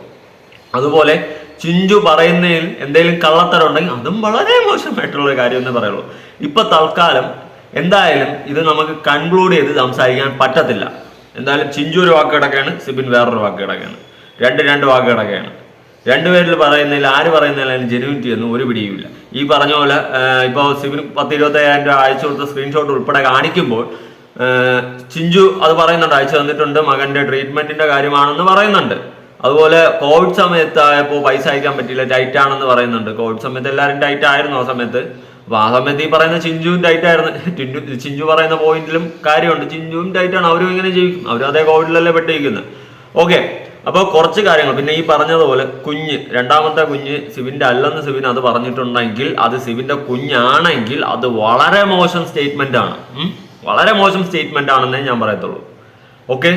അതുപോലെ ചിഞ്ചു പറയുന്നതിൽ എന്തെങ്കിലും കള്ളത്തരം ഉണ്ടെങ്കിൽ അതും വളരെ മോശമായിട്ടുള്ള കാര്യം എന്ന് പറയുള്ളൂ. ഇപ്പൊ തൽക്കാലം എന്തായാലും ഇത് നമുക്ക് കൺക്ലൂഡ് ചെയ്ത് സംസാരിക്കാൻ പറ്റത്തില്ല. എന്തായാലും ചിഞ്ചു ഒരു വാക്ക് കിടക്കുകയാണ് സിബിൻ വേറൊരു വാക്ക് കിടക്കുകയാണ്. രണ്ട് രണ്ട് വാക്ക് കിടക്കുകയാണ്. രണ്ടുപേരിൽ പറയുന്നതിൽ ആര് പറയുന്നതിലും ജെനുവിറ്റി ഒന്നും ഒരു പിടിയുമില്ല. ഈ പറഞ്ഞ പോലെ ഇപ്പോൾ സിബിൻ പത്ത് ഇരുപത്തയ്യായിരം രൂപ അയച്ചു കൊടുത്ത സ്ക്രീൻഷോട്ട് ഉൾപ്പെടെ കാണിക്കുമ്പോൾ ചിഞ്ചു അത് പറയുന്നുണ്ട് അയച്ചു തന്നിട്ടുണ്ട് മകന്റെ ട്രീറ്റ്മെന്റിന്റെ കാര്യമാണെന്ന് പറയുന്നുണ്ട്. അതുപോലെ കോവിഡ് സമയത്തായപ്പോൾ പൈസ അയക്കാൻ പറ്റില്ല ടൈറ്റ് ആണെന്ന് പറയുന്നുണ്ട്. കോവിഡ് സമയത്ത് എല്ലാവരും ടൈറ്റ് ആയിരുന്നു ആ സമയത്ത്? അപ്പൊ ആ സമയത്ത് ഈ പറയുന്ന ചിഞ്ചുവും ടൈറ്റ് ആയിരുന്നു. ചിഞ്ചു പറയുന്ന പോയിന്റിലും കാര്യമുണ്ട്. ചിഞ്ചുവും ടൈറ്റ് ആണ്. അവരും ഇങ്ങനെ ജീവിക്കും. അവരും അതേ കോവിഡിലല്ലേ പെട്ടിരിക്കുന്നത് ഓക്കെ അപ്പോൾ കുറച്ച് കാര്യങ്ങൾ. പിന്നെ ഈ പറഞ്ഞതുപോലെ കുഞ്ഞ് രണ്ടാമത്തെ കുഞ്ഞ് സിബിന്റെ അല്ലെന്ന് സിബിൻ അത് പറഞ്ഞിട്ടുണ്ടെങ്കിൽ അത് സിബിന്റെ കുഞ്ഞാണെങ്കിൽ അത് വളരെ മോശം സ്റ്റേറ്റ്മെന്റ് ആണ്. വളരെ മോശം സ്റ്റേറ്റ്മെന്റ് ആണെന്നേ ഞാൻ പറയത്തുള്ളൂ. ഓക്കെ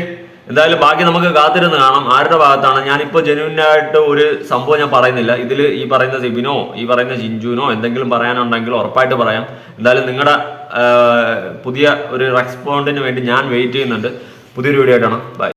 എന്തായാലും ബാക്കി നമുക്ക് കാത്തിരുന്ന് കാണാം. ആരുടെ ഭാഗത്താണ്? ഞാനിപ്പോൾ ജെനുവിനായിട്ട് ഒരു സംഭവം ഞാൻ പറയുന്നില്ല. ഇതിൽ ഈ പറയുന്ന സിബിനോ ഈ പറയുന്ന ജിഞ്ചുവിനോ എന്തെങ്കിലും പറയാനുണ്ടെങ്കിൽ ഉറപ്പായിട്ട് പറയാം. എന്തായാലും നിങ്ങളുടെ പുതിയ ഒരു റെസ്പോണ്ടിന് വേണ്ടി ഞാൻ വെയിറ്റ് ചെയ്യുന്നുണ്ട്. പുതിയൊരു വീഡിയോ ആയിട്ടാണ് ബൈ